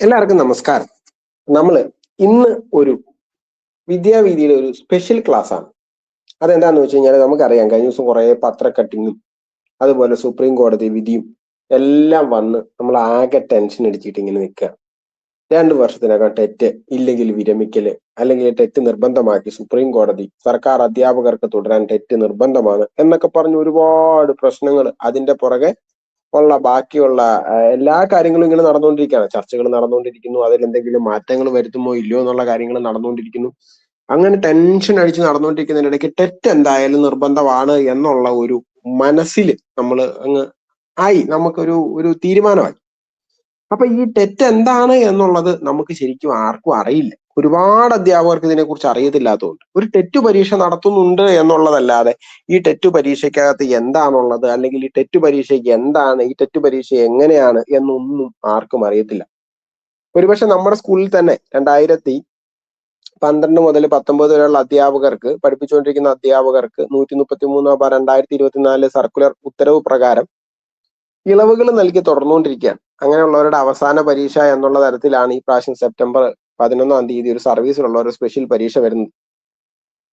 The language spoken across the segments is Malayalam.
എല്ലാവർക്കും നമസ്കാരം. നമ്മൾ ഇന്ന് ഒരു വിദ്യാവീതിയുടെ ഒരു സ്പെഷ്യൽ ക്ലാസ് ആണ്. അതെന്താന്ന് വെച്ച് കഴിഞ്ഞാൽ നമുക്കറിയാം കഴിഞ്ഞ ദിവസം കുറെ പത്ര കട്ടിങ്ങും അതുപോലെ സുപ്രീം കോടതി വിധിയും എല്ലാം വന്ന് നമ്മൾ ആകെ ടെൻഷൻ അടിച്ചിട്ട് ഇങ്ങനെ നിൽക്കുക രണ്ട് വർഷത്തിനകം ടെറ്റ് ഇല്ലെങ്കിൽ വിരമിക്കൽ അല്ലെങ്കിൽ ടെറ്റ് നിർബന്ധമാക്കി സുപ്രീം കോടതി സർക്കാർ അധ്യാപകർക്ക് തുടരാൻ ടെറ്റ് നിർബന്ധമാണ് എന്നൊക്കെ പറഞ്ഞ് ഒരുപാട് പ്രശ്നങ്ങൾ അതിന്റെ പുറകെ ഉള്ള ബാക്കിയുള്ള എല്ലാ കാര്യങ്ങളും ഇങ്ങനെ നടന്നുകൊണ്ടിരിക്കുകയാണ്. ചർച്ചകൾ നടന്നുകൊണ്ടിരിക്കുന്നു. അതിൽ എന്തെങ്കിലും മാറ്റങ്ങൾ വരുത്തുമോ ഇല്ലയോ എന്നുള്ള കാര്യങ്ങൾ നടന്നുകൊണ്ടിരിക്കുന്നു. അങ്ങനെ ടെൻഷൻ അടിച്ച് നടന്നുകൊണ്ടിരിക്കുന്നതിനിടയ്ക്ക് ടെറ്റ് എന്തായാലും നിർബന്ധമാണ് എന്നുള്ള ഒരു മനസ്സിൽ നമ്മൾ അങ്ങ് ആയി. നമുക്കൊരു ഒരു തീരുമാനമായി. അപ്പൊ ഈ ടെറ്റ് എന്താണ് എന്നുള്ളത് നമുക്ക് ശരിക്കും ആർക്കും അറിയില്ല. ഒരുപാട് അധ്യാപകർക്ക് ഇതിനെക്കുറിച്ച് അറിയത്തില്ലാത്തതുകൊണ്ട്. ഒരു ടെറ്റ് പരീക്ഷ നടത്തുന്നുണ്ട് എന്നുള്ളതല്ലാതെ ഈ ടെറ്റ് പരീക്ഷയ്ക്കകത്ത് എന്താണുള്ളത് അല്ലെങ്കിൽ ഈ ടെറ്റ് പരീക്ഷയ്ക്ക് എന്താണ് ഈ ടെറ്റ് പരീക്ഷ എങ്ങനെയാണ് എന്നൊന്നും ആർക്കും അറിയത്തില്ല. ഒരുപക്ഷെ നമ്മുടെ സ്കൂളിൽ തന്നെ രണ്ടായിരത്തി പന്ത്രണ്ട് മുതൽ പത്തൊമ്പത് വരെയുള്ള അധ്യാപകർക്ക് പഠിപ്പിച്ചുകൊണ്ടിരിക്കുന്ന അധ്യാപകർക്ക് നൂറ്റി മുപ്പത്തി മൂന്ന് ബാർ രണ്ടായിരത്തി ഇരുപത്തിനാല് സർക്കുലർ ഉത്തരവ് പ്രകാരം ഇളവുകൾ നൽകി തുടർന്നുകൊണ്ടിരിക്കുകയാണ്. അങ്ങനെയുള്ളവരുടെ അവസാന പരീക്ഷ എന്നുള്ള തരത്തിലാണ് ഈ പ്രാവശ്യം സെപ്റ്റംബർ പതിനൊന്നാം തീയതി ഒരു സർവീസിലുള്ള ഒരു സ്പെഷ്യൽ പരീക്ഷ വരുന്നു.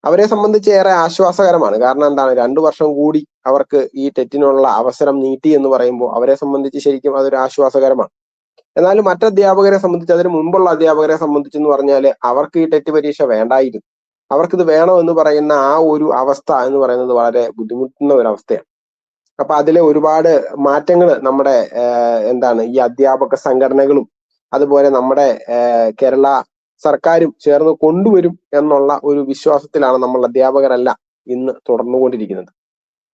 അവരെ സംബന്ധിച്ച് ഏറെ ആശ്വാസകരമാണ്. കാരണം എന്താണ്? രണ്ടു വർഷം കൂടി അവർക്ക് ഈ ടെറ്റിനുള്ള അവസരം നീട്ടി എന്ന് പറയുമ്പോൾ അവരെ സംബന്ധിച്ച് ശരിക്കും അതൊരു ആശ്വാസകരമാണ്. എന്നാൽ മറ്റ് അധ്യാപകരെ സംബന്ധിച്ച് അതിന് മുമ്പുള്ള അധ്യാപകരെ സംബന്ധിച്ച് എന്ന് പറഞ്ഞാൽ അവർക്ക് ഈ ടെറ്റ് പരീക്ഷ വേണ്ടായിരുന്നു. അവർക്കിത് വേണോ എന്ന് പറയുന്ന ആ ഒരു അവസ്ഥ എന്ന് പറയുന്നത് വളരെ ബുദ്ധിമുട്ടുന്ന ഒരു അവസ്ഥയാണ്. അപ്പൊ അതിലെ ഒരുപാട് മാറ്റങ്ങൾ നമ്മുടെ എന്താണ് ഈ അധ്യാപക സംഘടനകളും അതുപോലെ നമ്മുടെ കേരള സർക്കാരും ചേർന്ന് കൊണ്ടുവരും എന്നുള്ള ഒരു വിശ്വാസത്തിലാണ് നമ്മൾ അധ്യാപകരല്ല ഇന്ന് തുടർന്നുകൊണ്ടിരിക്കുന്നത്.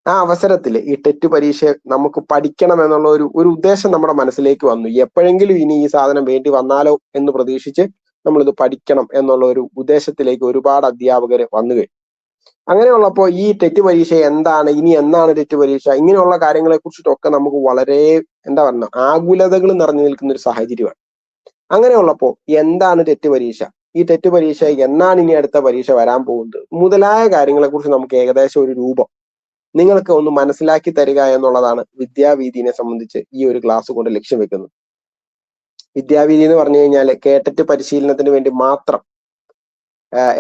ആ അവസരത്തിൽ ഈ ടെറ്റ് പരീക്ഷ നമുക്ക് പഠിക്കണം എന്നുള്ള ഒരു ഒരു ഉദ്ദേശം നമ്മുടെ മനസ്സിലേക്ക് വന്നു. എപ്പോഴെങ്കിലും ഇനി ഈ സാധനം വേണ്ടി വന്നാലോ എന്ന് പ്രതീക്ഷിച്ച് നമ്മളിത് പഠിക്കണം എന്നുള്ള ഒരു ഉദ്ദേശത്തിലേക്ക് ഒരുപാട് അധ്യാപകർ വന്നു കഴിഞ്ഞു. അങ്ങനെയുള്ളപ്പോൾ ഈ ടെറ്റ് പരീക്ഷ എന്താണ് ഇനി എന്നാണ് ടെറ്റ് പരീക്ഷ ഇങ്ങനെയുള്ള കാര്യങ്ങളെ കുറിച്ചിട്ടൊക്കെ നമുക്ക് വളരെ എന്താ പറയുക ആകുലതകൾ നിറഞ്ഞു നിൽക്കുന്ന ഒരു സാഹചര്യമാണ്. അങ്ങനെയുള്ളപ്പോൾ എന്താണ് തെറ്റ് പരീക്ഷ? ഈ തെറ്റ് പരീക്ഷ എന്നാണ് ഇനി അടുത്ത പരീക്ഷ വരാൻ പോകുന്നത്? മുതലായ കാര്യങ്ങളെ കുറിച്ച് നമുക്ക് ഏകദേശം ഒരു രൂപം നിങ്ങൾക്ക് ഒന്ന് മനസ്സിലാക്കി തരിക എന്നുള്ളതാണ് വിദ്യാവീതിനെ സംബന്ധിച്ച് ഈ ഒരു ക്ലാസ് കൊണ്ട് ലക്ഷ്യം വെക്കുന്നത്. വിദ്യാവീതി എന്ന് പറഞ്ഞു കഴിഞ്ഞാൽ കേട്ടറ്റ് പരിശീലനത്തിന് വേണ്ടി മാത്രം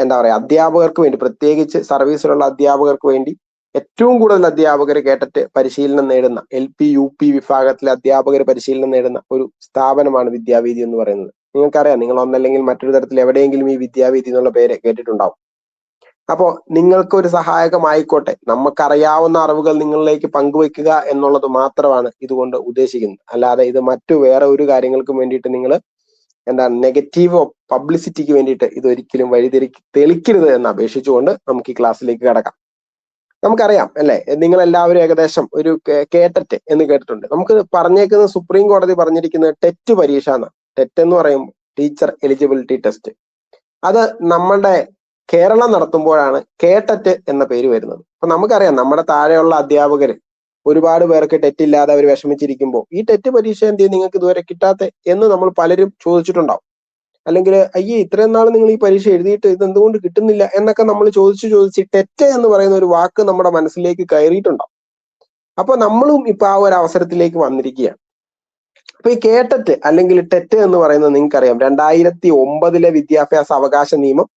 എന്താ പറയാ അധ്യാപകർക്ക് വേണ്ടി പ്രത്യേകിച്ച് സർവീസിലുള്ള അധ്യാപകർക്ക് വേണ്ടി ഏറ്റവും കൂടുതൽ അധ്യാപകർ കേട്ടിട്ട് പരിശീലനം നേടുന്ന എൽ പി യു പി വിഭാഗത്തിലെ അധ്യാപകർ പരിശീലനം നേടുന്ന ഒരു സ്ഥാപനമാണ് വിദ്യാവീതി എന്ന് പറയുന്നത്. നിങ്ങൾക്കറിയാം നിങ്ങൾ ഒന്നല്ലെങ്കിൽ മറ്റൊരു തരത്തിൽ എവിടെയെങ്കിലും ഈ വിദ്യാവീതി എന്നുള്ള പേര് കേട്ടിട്ടുണ്ടാവും. അപ്പോ നിങ്ങൾക്ക് ഒരു സഹായകമായിക്കോട്ടെ. നമുക്കറിയാവുന്ന അറിവുകൾ നിങ്ങളിലേക്ക് പങ്കുവെക്കുക എന്നുള്ളത് മാത്രമാണ് ഇതുകൊണ്ട് ഉദ്ദേശിക്കുന്നത്. അല്ലാതെ ഇത് മറ്റു വേറെ ഒരു കാര്യങ്ങൾക്കും വേണ്ടിയിട്ട് നിങ്ങൾ എന്താ നെഗറ്റീവ് പബ്ലിസിറ്റിക്ക് വേണ്ടിയിട്ട് ഇത് ഒരിക്കലും വഴിതിരി തെളിക്കരുത് എന്ന് അപേക്ഷിച്ചുകൊണ്ട് നമുക്ക് ഈ ക്ലാസ്സിലേക്ക് കടക്കാം. നമുക്കറിയാം അല്ലെ? നിങ്ങൾ എല്ലാവരും ഏകദേശം ഒരു കേട്ടറ്റ് എന്ന് കേട്ടിട്ടുണ്ട്. നമുക്ക് പറഞ്ഞേക്കുന്ന സുപ്രീം കോടതി പറഞ്ഞിരിക്കുന്നത് ടെറ്റ് പരീക്ഷ എന്നാണ്. ടെറ്റ് എന്ന് പറയുമ്പോൾ ടീച്ചർ എലിജിബിലിറ്റി ടെസ്റ്റ്. അത് നമ്മളുടെ കേരളം നടത്തുമ്പോഴാണ് കേട്ടറ്റ് എന്ന പേര് വരുന്നത്. അപ്പൊ നമുക്കറിയാം നമ്മുടെ താഴെയുള്ള അധ്യാപകർ ഒരുപാട് പേർക്ക് ടെറ്റ് ഇല്ലാതെ അവർ വിഷമിച്ചിരിക്കുമ്പോൾ ഈ ടെറ്റ് പരീക്ഷ എന്ത് നിങ്ങൾക്ക് ഇതുവരെ കിട്ടാത്ത എന്ന് നമ്മൾ പലരും ചോദിച്ചിട്ടുണ്ടാവും. അല്ലെങ്കിൽ അയ്യേ ഇത്രയും നാൾ നിങ്ങൾ ഈ പരീക്ഷ എഴുതിയിട്ട് ഇത് എന്തുകൊണ്ട് കിട്ടുന്നില്ല? എന്നൊക്കെ നമ്മൾ ചോദിച്ചു ചോദിച്ച് തെറ്റ് എന്ന് പറയുന്ന ഒരു വാക്ക് നമ്മുടെ മനസ്സിലേക്ക് കയറിയിട്ടുണ്ടാവും. അപ്പൊ നമ്മളും ഇപ്പൊ ആ ഒരു അവസരത്തിലേക്ക് വന്നിരിക്കുകയാണ്. അപ്പൊ ഈ കേട്ടറ്റ് അല്ലെങ്കിൽ ടെറ്റ് എന്ന് പറയുന്നത് നിങ്ങൾക്കറിയാം. രണ്ടായിരത്തി ഒമ്പതിലെ വിദ്യാഭ്യാസ അവകാശ നിയമം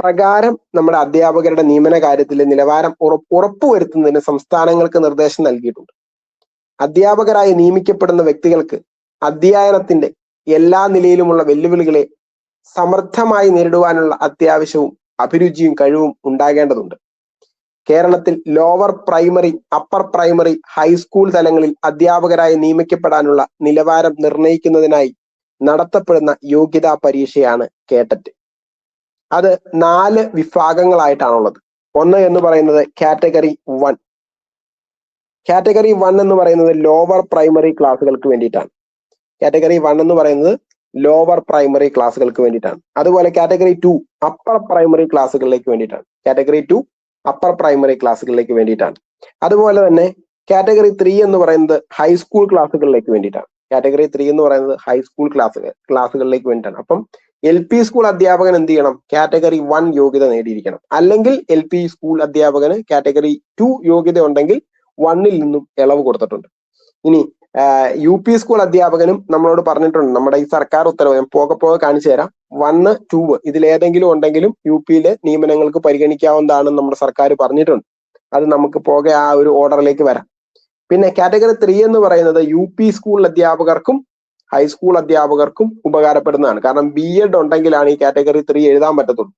പ്രകാരം നമ്മുടെ അധ്യാപകരുടെ നിയമന കാര്യത്തിലെ നിലവാരം ഉറ- ഉറപ്പുവരുത്തുന്നതിന് സംസ്ഥാനങ്ങൾക്ക് നിർദ്ദേശം നൽകിയിട്ടുണ്ട്. അധ്യാപകരായി നിയമിക്കപ്പെടുന്ന വ്യക്തികൾക്ക് അധ്യയനത്തിന്റെ എല്ലാ നിലയിലുമുള്ള വെല്ലുവിളികളെ സമർത്ഥമായി നേരിടുവാനുള്ള അത്യാവശ്യവും അഭിരുചിയും കഴിവും ഉണ്ടാകേണ്ടതുണ്ട്. കേരളത്തിൽ lower primary upper primary high school തലങ്ങളിൽ അധ്യാപകരായി നിയമിക്കപ്പെടാനുള്ള നിലവാരം നിർണയിക്കുന്നതിനായി നടത്തപ്പെടുന്ന യോഗ്യതാ പരീക്ഷയാണ് കേട്ടറ്റ്. അത് നാല് വിഭാഗങ്ങളായിട്ടാണുള്ളത്. ഒന്ന് എന്ന് പറയുന്നത് കാറ്റഗറി വൺ. കാറ്റഗറി വൺ എന്ന് പറയുന്നത് ലോവർ പ്രൈമറി ക്ലാസുകൾക്ക് വേണ്ടിയിട്ടാണ്. കാറ്റഗറി വൺ എന്ന് പറയുന്നത് ലോവർ പ്രൈമറി ക്ലാസ്സുകൾക്ക് വേണ്ടിയിട്ടാണ്. അതുപോലെ കാറ്റഗറി ടു അപ്പർ പ്രൈമറി ക്ലാസ്സുകളിലേക്ക് വേണ്ടിയിട്ടാണ്. കാറ്റഗറി ടു അപ്പർ പ്രൈമറി ക്ലാസ്സുകളിലേക്ക് വേണ്ടിയിട്ടാണ്. അതുപോലെ തന്നെ കാറ്റഗറി ത്രീ എന്ന് പറയുന്നത് ഹൈസ്കൂൾ ക്ലാസ്സുകളിലേക്ക് വേണ്ടിയിട്ടാണ്. കാറ്റഗറി ത്രീ എന്ന് പറയുന്നത് ഹൈസ്കൂൾ ക്ലാസ് ക്ലാസ്സുകളിലേക്ക് വേണ്ടിയിട്ടാണ്. അപ്പം എൽ പി സ്കൂൾ അധ്യാപകൻ എന്ത് ചെയ്യണം? കാറ്റഗറി വൺ യോഗ്യത നേടിയിരിക്കണം. അല്ലെങ്കിൽ എൽ പി സ്കൂൾ അധ്യാപകന് കാറ്റഗറി ടു യോഗ്യത ഉണ്ടെങ്കിൽ വണ്ണിൽ നിന്നും ഇളവ് കൊടുത്തിട്ടുണ്ട്. ഇനി യു പി സ്കൂൾ അധ്യാപകനും നമ്മളോട് പറഞ്ഞിട്ടുണ്ട്. നമ്മുടെ ഈ സർക്കാർ ഉത്തരവ് ഞാൻ പോകെ പോകെ കാണിച്ചു തരാം. വന്ന് ടൂവ് ഇതിലേതെങ്കിലും ഉണ്ടെങ്കിലും യു പിയിലെ നിയമനങ്ങൾക്ക് പരിഗണിക്കാവുന്നതാണെന്ന് നമ്മുടെ സർക്കാർ പറഞ്ഞിട്ടുണ്ട്. അത് നമുക്ക് പോകെ ആ ഒരു ഓർഡറിലേക്ക് വരാം. പിന്നെ കാറ്റഗറി ത്രീ എന്ന് പറയുന്നത് യു പി സ്കൂൾ അധ്യാപകർക്കും ഹൈസ്കൂൾ അധ്യാപകർക്കും ഉപകാരപ്പെടുന്നതാണ്. കാരണം ബി എഡ് ഉണ്ടെങ്കിലാണ് ഈ കാറ്റഗറി ത്രീ എഴുതാൻ പറ്റത്തുള്ളൂ.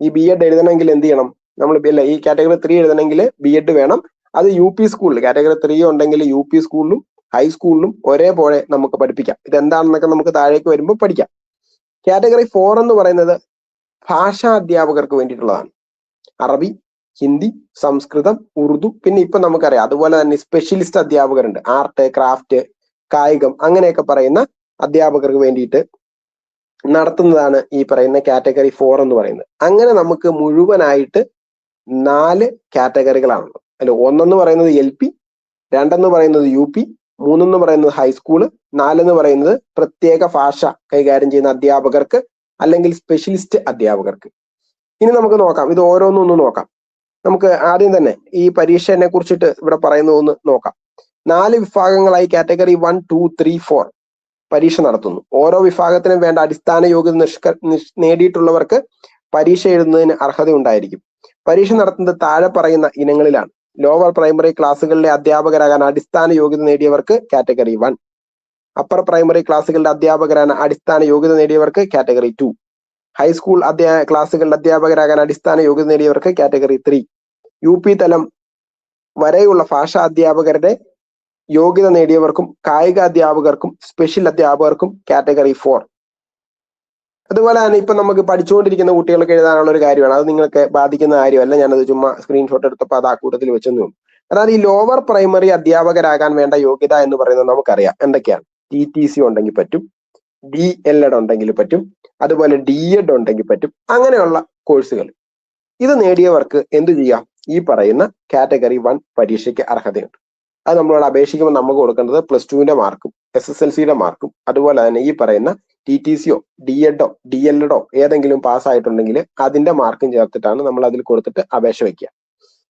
ഈ ബി എഡ് എഴുതണമെങ്കിൽ എന്ത് ചെയ്യണം? നമ്മൾ അല്ല ഈ കാറ്റഗറി ത്രീ എഴുതണമെങ്കിൽ ബി എഡ് വേണം. അത് യു പി സ്കൂളിൽ കാറ്റഗറി ത്രീ ഉണ്ടെങ്കിൽ യു പി സ്കൂളിലും ഹൈസ്കൂളിലും ഒരേപോലെ നമുക്ക് പഠിപ്പിക്കാം. ഇതെന്താണെന്നൊക്കെ നമുക്ക് താഴേക്ക് വരുമ്പോൾ പഠിക്കാം. കാറ്റഗറി ഫോർ എന്ന് പറയുന്നത് ഭാഷാ അധ്യാപകർക്ക് വേണ്ടിയിട്ടുള്ളതാണ്. അറബി ഹിന്ദി സംസ്കൃതം ഉറുദു പിന്നെ ഇപ്പൊ നമുക്കറിയാം അതുപോലെ തന്നെ സ്പെഷ്യലിസ്റ്റ് അധ്യാപകരുണ്ട്. ആർട്ട് ക്രാഫ്റ്റ് കായികം അങ്ങനെയൊക്കെ പറയുന്ന അധ്യാപകർക്ക് വേണ്ടിയിട്ട് നടത്തുന്നതാണ് ഈ പറയുന്ന കാറ്റഗറി ഫോർ എന്ന് പറയുന്നത്. അങ്ങനെ നമുക്ക് മുഴുവനായിട്ട് നാല് കാറ്റഗറികളാണുള്ളത് അല്ല ഒന്നെന്ന് പറയുന്നത് എൽ പി രണ്ടെന്ന് പറയുന്നത് യു പി മൂന്നെന്ന് പറയുന്നത് ഹൈസ്കൂൾ നാലെന്ന് പറയുന്നത് പ്രത്യേക ഭാഷ കൈകാര്യം ചെയ്യുന്ന അധ്യാപകർക്ക് അല്ലെങ്കിൽ സ്പെഷ്യലിസ്റ്റ് അധ്യാപകർക്ക്. ഇനി നമുക്ക് നോക്കാം. ഇത് ഓരോന്നൊന്ന് നോക്കാം. നമുക്ക് ആദ്യം തന്നെ ഈ പരീക്ഷനെ കുറിച്ചിട്ട് ഇവിടെ പറയുന്നതൊന്ന് നോക്കാം. നാല് വിഭാഗങ്ങളായി category one two three four പരീക്ഷ നടത്തുന്നു. ഓരോ വിഭാഗത്തിനും വേണ്ട അടിസ്ഥാന യോഗ്യത നിഷ്ക നേടിയിട്ടുള്ളവർക്ക് പരീക്ഷ എഴുതുന്നതിന് അർഹത ഉണ്ടായിരിക്കും പരീക്ഷ നടത്തുന്നത് താഴെ പറയുന്ന ഇനങ്ങളിലാണ്. ലോവർ പ്രൈമറി ക്ലാസ്സുകളിലെ അധ്യാപകരാകാൻ അടിസ്ഥാന യോഗ്യത നേടിയവർക്ക് കാറ്റഗറി വൺ. അപ്പർ പ്രൈമറി ക്ലാസ്സുകളുടെ അധ്യാപകരാണ് അടിസ്ഥാന യോഗ്യത നേടിയവർക്ക് കാറ്റഗറി ടു. ഹൈസ്കൂൾ അധ്യാ ക്ലാസ്സുകളുടെ അധ്യാപകരാകാൻ അടിസ്ഥാന യോഗ്യത നേടിയവർക്ക് കാറ്റഗറി ത്രീ. യു പി തലം വരെയുള്ള ഭാഷാ അധ്യാപകരുടെ യോഗ്യത നേടിയവർക്കും കായിക അധ്യാപകർക്കും സ്പെഷ്യൽ അധ്യാപകർക്കും കാറ്റഗറി ഫോർ. അതുപോലെ തന്നെ ഇപ്പൊ നമുക്ക് പഠിച്ചുകൊണ്ടിരിക്കുന്ന കുട്ടികൾക്ക് എഴുതാനുള്ള ഒരു കാര്യമാണ്. അത് നിങ്ങൾക്ക് ബാധിക്കുന്ന കാര്യമല്ല. ഞാനത് ചുമ്മാ സ്ക്രീൻഷോട്ട് എടുത്തപ്പോൾ അത് ആ കൂട്ടത്തിൽ വെച്ചെന്നു അതായത് ഈ ലോവർ പ്രൈമറി അധ്യാപകരാകാൻ വേണ്ട യോഗ്യത എന്ന് പറയുന്നത് നമുക്കറിയാം. എന്തൊക്കെയാണ്? ടി ടി സി ഉണ്ടെങ്കിൽ പറ്റും. ഡി എൽ എഡ് ഉണ്ടെങ്കിൽ പറ്റും. അതുപോലെ ഡി എഡ് ഉണ്ടെങ്കിൽ പറ്റും. അങ്ങനെയുള്ള കോഴ്സുകൾ ഇത് നേടിയവർക്ക് എന്തു ചെയ്യാം? ഈ പറയുന്ന കാറ്റഗറി വൺ പരീക്ഷയ്ക്ക് അർഹതയുണ്ട്. അത് നമ്മളോട് അപേക്ഷിക്കുമ്പോൾ നമുക്ക് കൊടുക്കേണ്ടത് പ്ലസ് ടുവിന്റെ മാർക്കും എസ് എസ് എൽ സിയുടെ മാർക്കും അതുപോലെ തന്നെ ഈ പറയുന്ന ടി ടി സിയോ ഡി എഡോ ഡി എൽ എഡോ ഏതെങ്കിലും പാസ്സായിട്ടുണ്ടെങ്കിൽ അതിന്റെ മാർക്കും ചേർത്തിട്ടാണ് നമ്മൾ അതിൽ കൊടുത്തിട്ട് അപേക്ഷ വെക്കുക.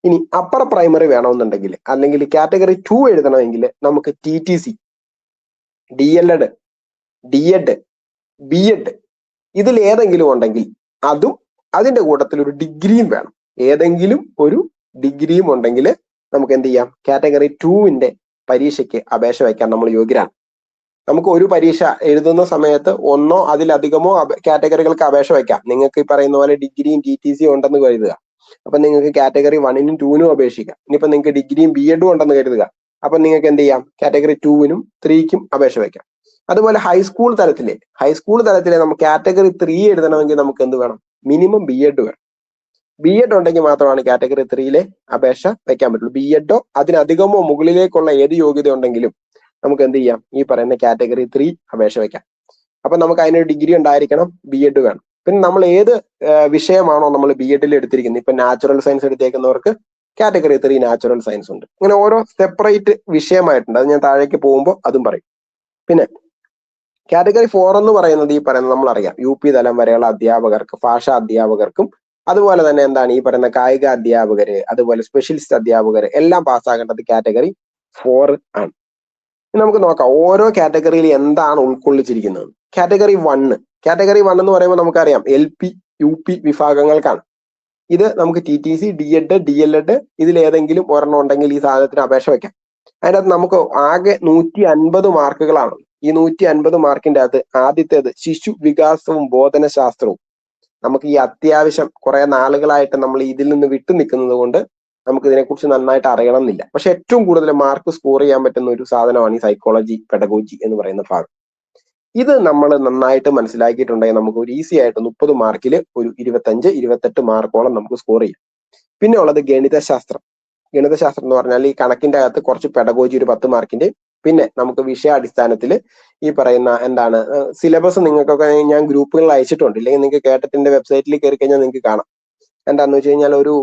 ഇനി അപ്പർ പ്രൈമറി വേണമെന്നുണ്ടെങ്കിൽ അല്ലെങ്കിൽ കാറ്റഗറി ടു എഴുതണമെങ്കിൽ നമുക്ക് T T C D L Ed D Ed B Ed ഇതിൽ ഏതെങ്കിലും ഉണ്ടെങ്കിൽ അതും അതിന്റെ കൂട്ടത്തിൽ ഒരു ഡിഗ്രിയും വേണം. ഏതെങ്കിലും ഒരു ഡിഗ്രിയും ഉണ്ടെങ്കിൽ നമുക്ക് എന്ത് ചെയ്യാം? കാറ്റഗറി ടുവിന്റെ പരീക്ഷയ്ക്ക് അപേക്ഷ വയ്ക്കാൻ നമ്മൾ യോഗ്യരാണ്. നമുക്ക് ഒരു പരീക്ഷ എഴുതുന്ന സമയത്ത് ഒന്നോ അതിലധികമോ കാറ്റഗറികൾക്ക് അപേക്ഷ വയ്ക്കാം നിങ്ങൾക്ക് ഈ പറയുന്ന പോലെ ഡിഗ്രിയും ടി ടി സിയും ഉണ്ടെന്ന് കരുതുക. അപ്പൊ നിങ്ങൾക്ക് കാറ്റഗറി വണ്ണിനും ടൂവിനും അപേക്ഷിക്കാം. ഇനിയിപ്പോ നിങ്ങൾക്ക് ഡിഗ്രിയും ബി എഡും ഉണ്ടെന്ന് കരുതുക. അപ്പൊ നിങ്ങൾക്ക് എന്ത് ചെയ്യാം? കാറ്റഗറി ടൂവിനും ത്രീക്കും അപേക്ഷ വയ്ക്കാം അതുപോലെ ഹൈസ്കൂൾ തലത്തിലെ ഹൈസ്കൂൾ തലത്തിലെ നമുക്ക് കാറ്റഗറി ത്രീ എഴുതണമെങ്കിൽ നമുക്ക് എന്ത് വേണം? മിനിമം ബി എഡ് വേണം. ബി എഡ് ഉണ്ടെങ്കിൽ മാത്രമാണ് കാറ്റഗറി ത്രീയിലെ അപേക്ഷ വെക്കാൻ പറ്റുള്ളൂ. ബി എഡോ അതിനധികമോ മുകളിലേക്കുള്ള ഏത് യോഗ്യത ഉണ്ടെങ്കിലും നമുക്ക് എന്ത് ചെയ്യാം? ഈ പറയുന്ന കാറ്റഗറി ത്രീ അപേക്ഷ വെക്കാം. അപ്പൊ നമുക്ക് അതിനൊരു ഡിഗ്രി ഉണ്ടായിരിക്കണം ബി എഡ് വേണം. പിന്നെ നമ്മൾ ഏത് വിഷയമാണോ നമ്മൾ ബി എഡിൽ എടുത്തിരിക്കുന്നത്? ഇപ്പൊ നാച്ചുറൽ സയൻസ് എടുത്തേക്കുന്നവർക്ക് കാറ്റഗറി ത്രീ നാച്ചുറൽ സയൻസ് ഉണ്ട്. ഇങ്ങനെ ഓരോ സെപ്പറേറ്റ് വിഷയമായിട്ടുണ്ട്. അത് ഞാൻ താഴേക്ക് പോകുമ്പോൾ അതും പറയും. പിന്നെ കാറ്റഗറി ഫോർ എന്ന് പറയുന്നത് ഈ പറയുന്നത് നമ്മൾ അറിയാം യു പി തലം വരെയുള്ള അധ്യാപകർക്ക് ഭാഷാ അധ്യാപകർക്കും അതുപോലെ തന്നെ എന്താണ് ഈ പറയുന്ന കായിക അധ്യാപകര് അതുപോലെ സ്പെഷ്യലിസ്റ്റ് അധ്യാപകര് എല്ലാം പാസ്സാകേണ്ടത് കാറ്റഗറി ഫോർ ആണ്. നമുക്ക് നോക്കാം. ഓരോ കാറ്റഗറിയിൽ എന്താണ് ഉൾക്കൊള്ളിച്ചിരിക്കുന്നത്? കാറ്റഗറി വണ്ണ് കാറ്റഗറി വൺ എന്ന് പറയുമ്പോൾ നമുക്കറിയാം. എൽ പി യു പി വിഭാഗങ്ങൾക്കാണ് ഇത് നമുക്ക് T T C D Ed D L Ed ഇതിൽ ഏതെങ്കിലും ഒരെണ്ണം ഉണ്ടെങ്കിൽ ഈ സാധനത്തിന് അപേക്ഷ വെക്കാം. അതിനകത്ത് നമുക്ക് ആകെ നൂറ്റി അൻപത് മാർക്കുകളാണ്. ഈ നൂറ്റി അൻപത് മാർക്കിന്റെ അകത്ത് ആദ്യത്തേത് ശിശു വികാസവും ബോധനശാസ്ത്രവും. നമുക്ക് ഈ അത്യാവശ്യം കുറെ നാളുകളായിട്ട് നമ്മൾ ഇതിൽ നിന്ന് വിട്ടു നിൽക്കുന്നത് കൊണ്ട് നമുക്ക് ഇതിനെക്കുറിച്ച് നന്നായിട്ട് അറിയണം എന്നില്ല പക്ഷെ ഏറ്റവും കൂടുതൽ മാർക്ക് സ്കോർ ചെയ്യാൻ പറ്റുന്ന ഒരു സാധനമാണ് ഈ സൈക്കോളജി പെഡഗോജി എന്ന് പറയുന്ന ഭാഗം. ഇത് നമ്മൾ നന്നായിട്ട് മനസ്സിലാക്കിയിട്ടുണ്ടെങ്കിൽ നമുക്ക് ഒരു ഈസി ആയിട്ട് മുപ്പത് മാർക്കിൽ ഒരു ഇരുപത്തഞ്ച് ഇരുപത്തെട്ട് മാർക്കോളം നമുക്ക് സ്കോർ ചെയ്യാം. പിന്നെ ഉള്ളത് ഗണിതശാസ്ത്രം. ഗണിതശാസ്ത്രം എന്ന് പറഞ്ഞാൽ ഈ കണക്കിന്റെ അകത്ത് കുറച്ച് പെഡഗോജി ഒരു പത്ത് മാർക്കിന്റെ പിന്നെ നമുക്ക് വിഷയാടിസ്ഥാനത്തിൽ ഈ പറയുന്ന എന്താണ് സിലബസ് നിങ്ങൾക്കൊക്കെ ഞാൻ ഗ്രൂപ്പുകളിൽ അയച്ചിട്ടുണ്ട്. ഇല്ലെങ്കിൽ നിങ്ങൾക്ക് കേട്ടത്തിന്റെ വെബ്സൈറ്റിൽ കയറി കഴിഞ്ഞാൽ നിങ്ങൾക്ക് കാണാം. എന്താന്ന് വെച്ച് കഴിഞ്ഞാൽ ഒരു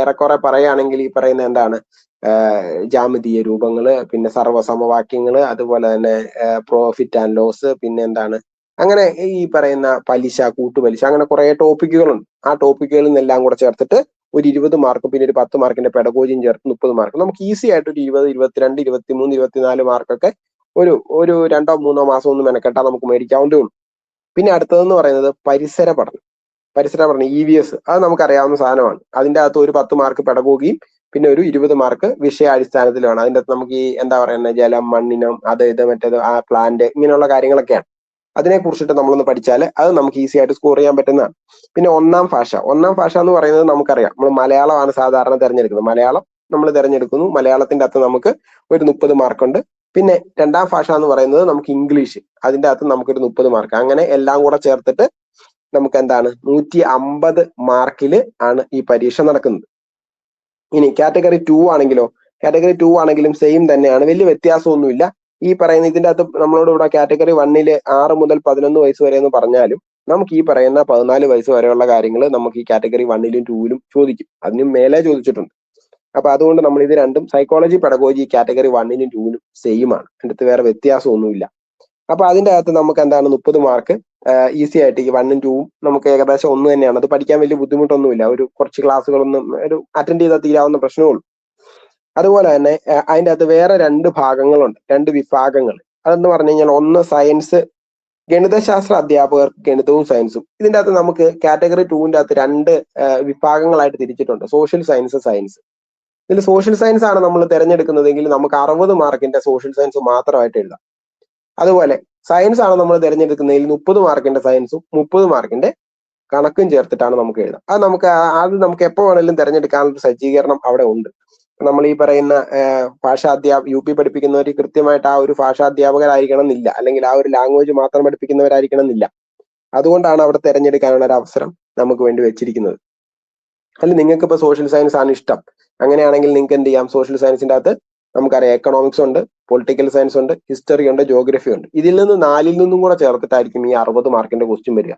ഏറെക്കുറെ പറയുകയാണെങ്കിൽ ഈ പറയുന്ന എന്താണ് ജാമിതീയ രൂപങ്ങൾ പിന്നെ സർവസമവാക്യങ്ങൾ അതുപോലെ തന്നെ പ്രോഫിറ്റ് ആൻഡ് ലോസ് പിന്നെ എന്താണ് അങ്ങനെ ഈ പറയുന്ന പലിശ കൂട്ടുപലിശ അങ്ങനെ കുറെ ടോപ്പിക്കുകളുണ്ട് ആ ടോപ്പിക്കുകളിൽ നിന്നെല്ലാം കൂടെ ചേർത്തിട്ട് ഒരു ഇരുപത് മാർക്കും പിന്നെ ഒരു പത്ത് മാർക്കിന്റെ പെഡഗോജിയും ചേർത്ത് മുപ്പത് മാർക്ക് നമുക്ക് ഈസി ആയിട്ട് ഒരു ഇരുപത് ഇരുപത്തിരണ്ട് ഇരുപത്തിമൂന്ന് ഇരുപത്തിനാല് മാർക്കൊക്കെ ഒരു ഒരു രണ്ടോ മൂന്നോ മാസം ഒന്നും മെനക്കെട്ടാൽ നമുക്ക് മേടിക്കാവുന്നതേ ഉള്ളൂ. പിന്നെ അടുത്തതെന്ന് പറയുന്നത് പരിസര പഠനം. പരിസര പഠനം ഇ വി എസ് അത് നമുക്കറിയാവുന്ന സാധനമാണ്. അതിന്റെ അകത്ത് ഒരു പത്ത് മാർക്ക് പെടകൂകിയും പിന്നെ ഒരു ഇരുപത് മാർക്ക് വിഷയാടിസ്ഥാനത്തിലാണ് അതിന്റെ അകത്ത് നമുക്ക് ഈ എന്താ പറയുന്നത് ജലം മണ്ണിനം അത് ഇത് മറ്റേത് ആ പ്ലാന്റ് ഇങ്ങനെയുള്ള കാര്യങ്ങളൊക്കെയാണ്. അതിനെ കുറിച്ചിട്ട് നമ്മളൊന്ന് പഠിച്ചാൽ അത് നമുക്ക് ഈസി ആയിട്ട് സ്കോർ ചെയ്യാൻ പറ്റുന്നതാണ്. പിന്നെ ഒന്നാം ഭാഷ. ഒന്നാം ഭാഷ എന്ന് പറയുന്നത് നമുക്കറിയാം. നമ്മൾ മലയാളമാണ് സാധാരണ തിരഞ്ഞെടുക്കുന്നത്. മലയാളം നമ്മൾ തിരഞ്ഞെടുക്കുന്നു. മലയാളത്തിന്റെ അകത്ത് നമുക്ക് ഒരു മുപ്പത് മാർക്കുണ്ട് പിന്നെ രണ്ടാം ഭാഷ എന്ന് പറയുന്നത് നമുക്ക് ഇംഗ്ലീഷ് അതിന്റെ അകത്ത് നമുക്കൊരു മുപ്പത് മാർക്ക് അങ്ങനെ എല്ലാം കൂടെ ചേർത്തിട്ട് നമുക്ക് എന്താണ് നൂറ്റി അമ്പത് മാർക്കിൽ ആണ് ഈ പരീക്ഷ നടക്കുന്നത്. ഇനി കാറ്റഗറി ടു ആണെങ്കിലോ കാറ്റഗറി ടു ആണെങ്കിലും സെയിം തന്നെയാണ്. വലിയ വ്യത്യാസമൊന്നുമില്ല. ഈ പറയുന്ന ഇതിന്റെ അകത്ത് നമ്മളോട് ഇവിടെ കാറ്റഗറി വണ്ണിൽ ആറ് മുതൽ പതിനൊന്ന് വയസ്സ് വരെ എന്ന് പറഞ്ഞാലും നമുക്ക് ഈ പറയുന്ന പതിനാല് വയസ്സ് വരെയുള്ള കാര്യങ്ങൾ നമുക്ക് ഈ കാറ്റഗറി വണ്ണിലും ടൂവിലും ചോദിക്കും. അതിനും മേലെ ചോദിച്ചിട്ടുണ്ട്. അപ്പൊ അതുകൊണ്ട് നമ്മൾ ഇത് രണ്ടും സൈക്കോളജി പെഡഗോജി കാറ്റഗറി വണ്ണിനും ടൂവിനും സെയിം ആണ്. അതിന്റെ വേറെ വ്യത്യാസമൊന്നുമില്ല. അപ്പൊ അതിന്റെ അകത്ത് നമുക്ക് എന്താണ് മുപ്പത് മാർക്ക് ഈസി ആയിട്ട് ഈ വണ്ണും ടൂവും നമുക്ക് ഏകദേശം ഒന്ന് തന്നെയാണ്. അത് പഠിക്കാൻ വലിയ ബുദ്ധിമുട്ടൊന്നുമില്ല. ഒരു കുറച്ച് ക്ലാസ്സുകളൊന്നും ഒരു അറ്റൻഡ് ചെയ്താൽ തീരാവുന്ന പ്രശ്നമേ ഉള്ളൂ അതുപോലെ തന്നെ അതിന്റെ അകത്ത് വേറെ രണ്ട് ഭാഗങ്ങളുണ്ട്. രണ്ട് വിഭാഗങ്ങൾ. അതെന്ന് പറഞ്ഞു കഴിഞ്ഞാൽ ഒന്ന് സയൻസ് ഗണിതശാസ്ത്ര അധ്യാപകർക്ക് ഗണിതവും സയൻസും ഇതിന്റെ അകത്ത് നമുക്ക് കാറ്റഗറി ടൂവിന്റെ അകത്ത് രണ്ട് വിഭാഗങ്ങളായിട്ട് തിരിച്ചിട്ടുണ്ട്. സോഷ്യൽ സയൻസ് സയൻസ് ഇതിൽ സോഷ്യൽ സയൻസ് ആണ് നമ്മൾ തിരഞ്ഞെടുക്കുന്നതെങ്കിൽ നമുക്ക് അറുപത് മാർക്കിന്റെ സോഷ്യൽ സയൻസ് മാത്രമായിട്ട് എഴുതാം. അതുപോലെ സയൻസ് ആണ് നമ്മൾ തിരഞ്ഞെടുക്കുന്നതിൽ മുപ്പത് മാർക്കിന്റെ സയൻസും മുപ്പത് മാർക്കിന്റെ കണക്കും ചേർത്തിട്ടാണ് നമുക്ക് എഴുതാം. അത് നമുക്ക് അത് നമുക്ക് എപ്പോൾ വേണമെങ്കിലും തിരഞ്ഞെടുക്കാനുള്ള സജ്ജീകരണം അവിടെ ഉണ്ട്. നമ്മൾ ഈ പറയുന്ന ഭാഷാധ്യാപ യു പി പഠിപ്പിക്കുന്നവർ കൃത്യമായിട്ട് ആ ഒരു ഭാഷാധ്യാപകരായിരിക്കണം എന്നില്ല അല്ലെങ്കിൽ ആ ഒരു ലാംഗ്വേജ് മാത്രം പഠിപ്പിക്കുന്നവരായിരിക്കണം എന്നില്ല അതുകൊണ്ടാണ് അവിടെ തിരഞ്ഞെടുക്കാനുള്ള ഒരു അവസരം നമുക്ക് വേണ്ടി വെച്ചിരിക്കുന്നത്. അല്ല നിങ്ങൾക്ക് ഇപ്പൊ സോഷ്യൽ സയൻസ് ആണ് ഇഷ്ടം. അങ്ങനെയാണെങ്കിൽ നിങ്ങൾക്ക് എന്ത് ചെയ്യാം? സോഷ്യൽ സയൻസിന്റെ അകത്ത് നമുക്കറിയാം എക്കണോമിക്സ് ഉണ്ട് പൊളിറ്റിക്കൽ സയൻസ് ഉണ്ട് ഹിസ്റ്ററി ഉണ്ട് ജോഗ്രഫി ഉണ്ട്. ഇതിൽ നിന്ന് നാലിൽ നിന്നും കൂടെ ചേർത്തിട്ടായിരിക്കും ഈ അറുപത് മാർക്കിന്റെ ക്വസ്റ്റ്യൻ വരിക.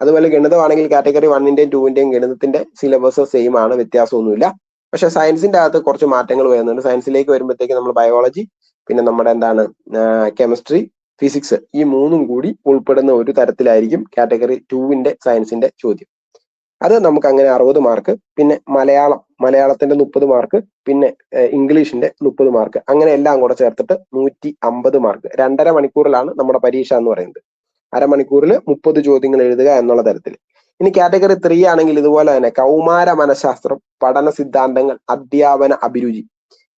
അതുപോലെ ഗണിതമാണെങ്കിൽ കാറ്റഗറി വണ്ണിന്റെയും ടൂവിന്റെയും ഗണിതത്തിന്റെ സിലബസ് സെയിം ആണ് വ്യത്യാസമൊന്നുമില്ല. പക്ഷെ സയൻസിന്റെ അകത്ത് കുറച്ച് മാറ്റങ്ങൾ വരുന്നുണ്ട്. സയൻസിലേക്ക് വരുമ്പോഴത്തേക്ക് നമ്മൾ ബയോളജി പിന്നെ നമ്മുടെ എന്താണ് കെമിസ്ട്രി ഫിസിക്സ് ഈ മൂന്നും കൂടി ഉൾപ്പെടുന്ന ഒരു തരത്തിലായിരിക്കും കാറ്റഗറി ടൂവിന്റെ സയൻസിന്റെ ചോദ്യം. അത് നമുക്ക് അങ്ങനെ അറുപത് മാർക്ക് പിന്നെ മലയാളം മലയാളത്തിന്റെ മുപ്പത് മാർക്ക് പിന്നെ ഇംഗ്ലീഷിന്റെ മുപ്പത് മാർക്ക് അങ്ങനെ എല്ലാം കൂടെ ചേർത്തിട്ട് നൂറ്റി അമ്പത് മാർക്ക് രണ്ടര മണിക്കൂറിലാണ് നമ്മുടെ പരീക്ഷ എന്ന് പറയുന്നത്. അരമണിക്കൂറിൽ മുപ്പത് ചോദ്യങ്ങൾ എഴുതുക എന്നുള്ള തരത്തിൽ. ഇനി കാറ്റഗറി ത്രീ ആണെങ്കിൽ ഇതുപോലെ തന്നെ കൗമാര മനഃശാസ്ത്രം പഠന സിദ്ധാന്തങ്ങൾ അധ്യാപന അഭിരുചി.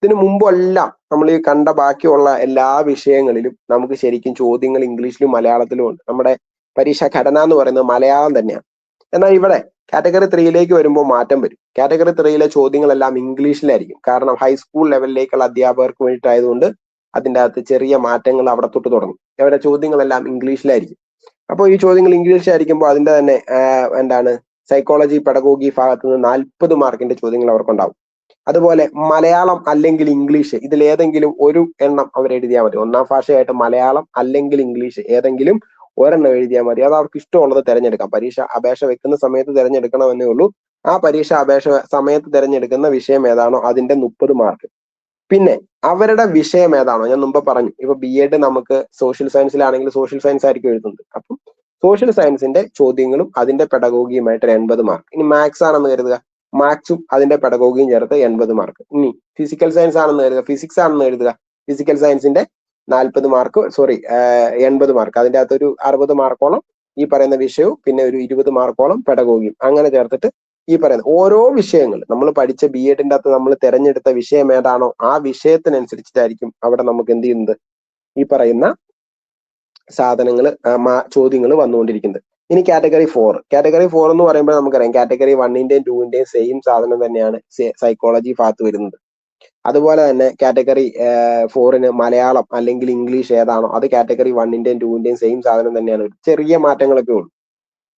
ഇതിനു മുമ്പെല്ലാം നമ്മൾ ഈ കണ്ട ബാക്കിയുള്ള എല്ലാ വിഷയങ്ങളിലും നമുക്ക് ശരിക്കും ചോദ്യങ്ങൾ ഇംഗ്ലീഷിലും മലയാളത്തിലും ഉണ്ട്. നമ്മുടെ പരീക്ഷാ ഘടന എന്ന് പറയുന്നത് മലയാളം തന്നെയാണ്. എന്നാൽ ഇവിടെ കാറ്റഗറി ത്രീയിലേക്ക് വരുമ്പോൾ മാറ്റം വരും. കാറ്റഗറി ത്രീയിലെ ചോദ്യങ്ങളെല്ലാം ഇംഗ്ലീഷിലായിരിക്കും. കാരണം ഹൈസ്കൂൾ ലെവലിലേക്കുള്ള അധ്യാപകർക്ക് വേണ്ടിയിട്ടായതുകൊണ്ട് അതിന്റെ അകത്ത് ചെറിയ മാറ്റങ്ങൾ അവിടെ തൊട്ട് തുടങ്ങും. അവരുടെ ചോദ്യങ്ങളെല്ലാം ഇംഗ്ലീഷിലായിരിക്കും. അപ്പോൾ ഈ ചോദ്യങ്ങൾ ഇംഗ്ലീഷിലായിരിക്കുമ്പോൾ അതിന്റെ തന്നെ എന്താണ് സൈക്കോളജി പെഡഗോഗി ഭാഗത്ത് നിന്ന് നാൽപ്പത് മാർക്കിന്റെ ചോദ്യങ്ങൾ അവർക്കുണ്ടാവും. അതുപോലെ മലയാളം അല്ലെങ്കിൽ ഇംഗ്ലീഷ് ഇതിൽ ഏതെങ്കിലും ഒരു എണ്ണം അവർ എഴുതിയാൽ മതി. ഒന്നാം ഭാഷയായിട്ട് മലയാളം അല്ലെങ്കിൽ ഇംഗ്ലീഷ് ഏതെങ്കിലും ഒരെണ്ണം എഴുതിയാൽ മതി. അത് അവർക്ക് ഇഷ്ടമുള്ളത് തിരഞ്ഞെടുക്കാം. പരീക്ഷ അപേക്ഷ വെക്കുന്ന സമയത്ത് തിരഞ്ഞെടുക്കണമെന്നേ ഉള്ളൂ. ആ പരീക്ഷ അപേക്ഷ സമയത്ത് തിരഞ്ഞെടുക്കുന്ന വിഷയം ഏതാണോ അതിന്റെ മുപ്പത് മാർക്ക് പിന്നെ അവരുടെ വിഷയം ഏതാണോ ഞാൻ മുമ്പ് പറഞ്ഞു. ഇപ്പൊ ബി എഡ് നമുക്ക് സോഷ്യൽ സയൻസിലാണെങ്കിൽ സോഷ്യൽ സയൻസ് ആയിരിക്കും എഴുതുന്നത്. അപ്പം സോഷ്യൽ സയൻസിന്റെ ചോദ്യങ്ങളും അതിന്റെ പെഡഗോഗിയുമായിട്ട് ഒരു എൺപത് മാർക്ക് ഇനി മാത്സ് ആണെന്ന് കരുതുക. മാത്സും അതിന്റെ പെഡഗോഗിയും ചേർത്ത് എൺപത് മാർക്ക് ഇനി ഫിസിക്കൽ സയൻസ് ആണെന്ന് കരുതുക. ഫിസിക്സ് ആണെന്ന് കരുതുക. ഫിസിക്കൽ സയൻസിന്റെ നാൽപ്പത് മാർക്ക് സോറി എൺപത് മാർക്ക് അതിന്റെ അകത്ത് ഒരു അറുപത് മാർക്കോളം ഈ പറയുന്ന വിഷയവും പിന്നെ ഒരു ഇരുപത് മാർക്കോളം പെടകോഗിയും അങ്ങനെ ചേർത്തിട്ട് ഈ പറയുന്ന ഓരോ വിഷയങ്ങൾ നമ്മൾ പഠിച്ച ബി എഡിന്റെ അകത്ത് നമ്മൾ തിരഞ്ഞെടുത്ത വിഷയം ഏതാണോ ആ വിഷയത്തിനനുസരിച്ചിട്ടായിരിക്കും അവിടെ നമുക്ക് എന്ത് ചെയ്യുന്നത്? ഈ പറയുന്ന സാധനങ്ങൾ ചോദ്യങ്ങൾ വന്നുകൊണ്ടിരിക്കുന്നത്. ഇനി കാറ്റഗറി ഫോർ കാറ്റഗറി ഫോർ എന്ന് പറയുമ്പോൾ നമുക്കറിയാം. കാറ്റഗറി വണ്ണിന്റെയും ടൂവിന്റെയും സെയിം സാധനം തന്നെയാണ് സൈക്കോളജി ഭാഗത്ത് വരുന്നത്. അതുപോലെ തന്നെ കാറ്റഗറി ഫോറിന് മലയാളം അല്ലെങ്കിൽ ഇംഗ്ലീഷ് ഏതാണോ അത് കാറ്റഗറി വണ്ണിന്റെയും ടൂവിന്റെയും സെയിം സാധനം തന്നെയാണ്. ചെറിയ മാറ്റങ്ങളൊക്കെ ഉള്ളൂ.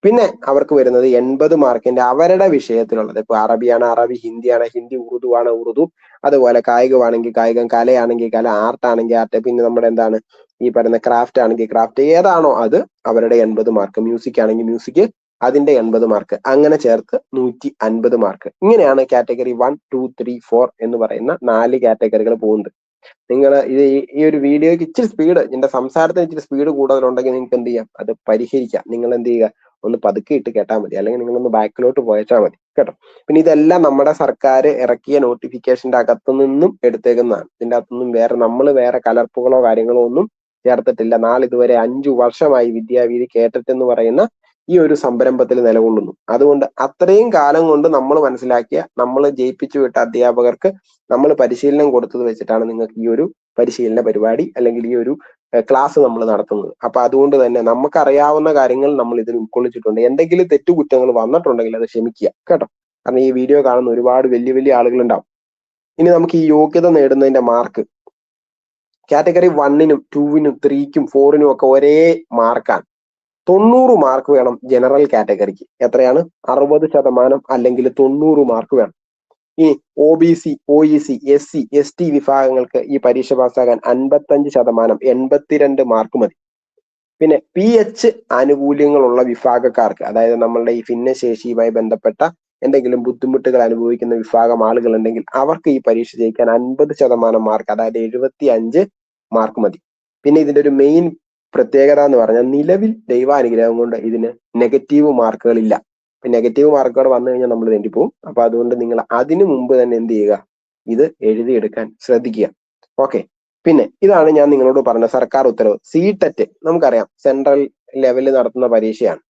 പിന്നെ അവർക്ക് വരുന്നത് എൺപത് മാർക്കിന്റെ അവരുടെ വിഷയത്തിലുള്ളത്. ഇപ്പൊ അറബിയാണ് അറബി ഹിന്ദിയാണ് ഹിന്ദി ഉറുദു ആണ് ഉറുദു. അതുപോലെ കായികമാണെങ്കിൽ കായികം കലയാണെങ്കിൽ കല ആർട്ട് ആണെങ്കിൽ ആർട്ട് പിന്നെ നമ്മുടെ എന്താണ് ഈ പറയുന്ന ക്രാഫ്റ്റ് ആണെങ്കിൽ ക്രാഫ്റ്റ് ഏതാണോ അത് അവരുടെ എൺപത് മാർക്ക് മ്യൂസിക് ആണെങ്കിൽ മ്യൂസിക് അതിന്റെ എൺപത് മാർക്ക് അങ്ങനെ ചേർത്ത് നൂറ്റി അൻപത് മാർക്ക് ഇങ്ങനെയാണ് category one two three four എന്ന് പറയുന്ന നാല് കാറ്റഗറികൾ പോകുന്നത്. നിങ്ങൾ ഇത് ഈ- ഒരു വീഡിയോയ്ക്ക് ഇച്ചിരി സ്പീഡ് എന്റെ സംസാരത്തിന് ഇച്ചിരി സ്പീഡ് കൂടുതലുണ്ടെങ്കിൽ നിങ്ങൾക്ക് എന്ത് ചെയ്യാം? അത് പരിഹരിക്കാം. നിങ്ങൾ എന്ത് ചെയ്യുക? ഒന്ന് പതുക്കെ ഇട്ട് കേട്ടാൽ മതി. അല്ലെങ്കിൽ നിങ്ങൾ ഒന്ന് ബാക്കിലോട്ട് പോയച്ചാൽ മതി. കേട്ടോ? പിന്നെ ഇതെല്ലാം നമ്മുടെ സർക്കാർ ഇറക്കിയ നോട്ടിഫിക്കേഷന്റെ അകത്തു നിന്നും എടുത്തേക്കുന്നതാണ്. ഇതിന്റെ അകത്തുനിന്നും വേറെ നമ്മൾ വേറെ കലർപ്പുകളോ കാര്യങ്ങളോ ഒന്നും ചേർത്തിട്ടില്ല. നാളിതുവരെ അഞ്ചു വർഷമായി വിദ്യാവീതി കേട്ടിട്ടെന്ന് പറയുന്ന ഈ ഒരു സംരംഭത്തിൽ നിലകൊള്ളുന്നു. അതുകൊണ്ട് അത്രയും കാലം കൊണ്ട് നമ്മൾ മനസ്സിലാക്കിയ നമ്മൾ ജയിപ്പിച്ചു വിട്ട അധ്യാപകർക്ക് നമ്മൾ പരിശീലനം കൊടുത്തത് വെച്ചിട്ടാണ് നിങ്ങൾക്ക് ഈ ഒരു പരിശീലന പരിപാടി അല്ലെങ്കിൽ ഈ ഒരു ക്ലാസ് നമ്മൾ നടത്തുന്നത്. അപ്പൊ അതുകൊണ്ട് തന്നെ നമുക്ക് അറിയാവുന്ന കാര്യങ്ങൾ നമ്മൾ ഇതിൽ ഉൾക്കൊള്ളിച്ചിട്ടുണ്ട്. എന്തെങ്കിലും തെറ്റുകുറ്റങ്ങൾ വന്നിട്ടുണ്ടെങ്കിൽ അത് ക്ഷമിക്കുക കേട്ടോ. കാരണം ഈ വീഡിയോ കാണുന്ന ഒരുപാട് വലിയ വലിയ ആളുകൾ ഉണ്ടാവും ഇനി നമുക്ക് ഈ യോഗ്യത നേടുന്നതിന്റെ മാർക്ക് കാറ്റഗറി വണ്ണിനും ടൂവിനും ത്രീക്കും ഫോറിനും ഒക്കെ ഒരേ മാർക്കാണ് തൊണ്ണൂറ് മാർക്ക് വേണം ജനറൽ കാറ്റഗറിക്ക് എത്രയാണ്? അറുപത് ശതമാനം അല്ലെങ്കിൽ തൊണ്ണൂറ് മാർക്ക് വേണം. ഈ O B C O E C S C S T വിഭാഗങ്ങൾക്ക് ഈ പരീക്ഷ പാസ്സാകാൻ അൻപത്തഞ്ച് ശതമാനം എൺപത്തിരണ്ട് മാർക്ക് മതി. പിന്നെ പി എച്ച് ആനുകൂല്യങ്ങളുള്ള വിഭാഗക്കാർക്ക് അതായത് നമ്മളുടെ ഈ ഭിന്നശേഷിയുമായി ബന്ധപ്പെട്ട എന്തെങ്കിലും ബുദ്ധിമുട്ടുകൾ അനുഭവിക്കുന്ന വിഭാഗം ആളുകൾ ഉണ്ടെങ്കിൽ അവർക്ക് ഈ പരീക്ഷ ജയിക്കാൻ അൻപത് ശതമാനം മാർക്ക് അതായത് എഴുപത്തി അഞ്ച് മാർക്ക് മതി. പിന്നെ ഇതിന്റെ ഒരു മെയിൻ പ്രത്യേകത എന്ന് പറഞ്ഞാൽ നിലവിൽ ദൈവാനുഗ്രഹം കൊണ്ട് ഇതിന് നെഗറ്റീവ് മാർക്കുകൾ ഇല്ല. നെഗറ്റീവ് മാർക്കുകൾ വന്നു കഴിഞ്ഞാൽ നമ്മൾ തെറ്റിപ്പോവും. അപ്പൊ അതുകൊണ്ട് നിങ്ങൾ അതിനു മുമ്പ് തന്നെ എന്ത് ചെയ്യുക? ഇത് എഴുതിയെടുക്കാൻ ശ്രദ്ധിക്കുക. ഓക്കെ. പിന്നെ ഇതാണ് ഞാൻ നിങ്ങളോട് പറഞ്ഞ സർക്കാർ ഉത്തരവ്. സി ടെറ്റ് നമുക്കറിയാം. സെൻട്രൽ ലെവലിൽ നടത്തുന്ന പരീക്ഷയാണ്.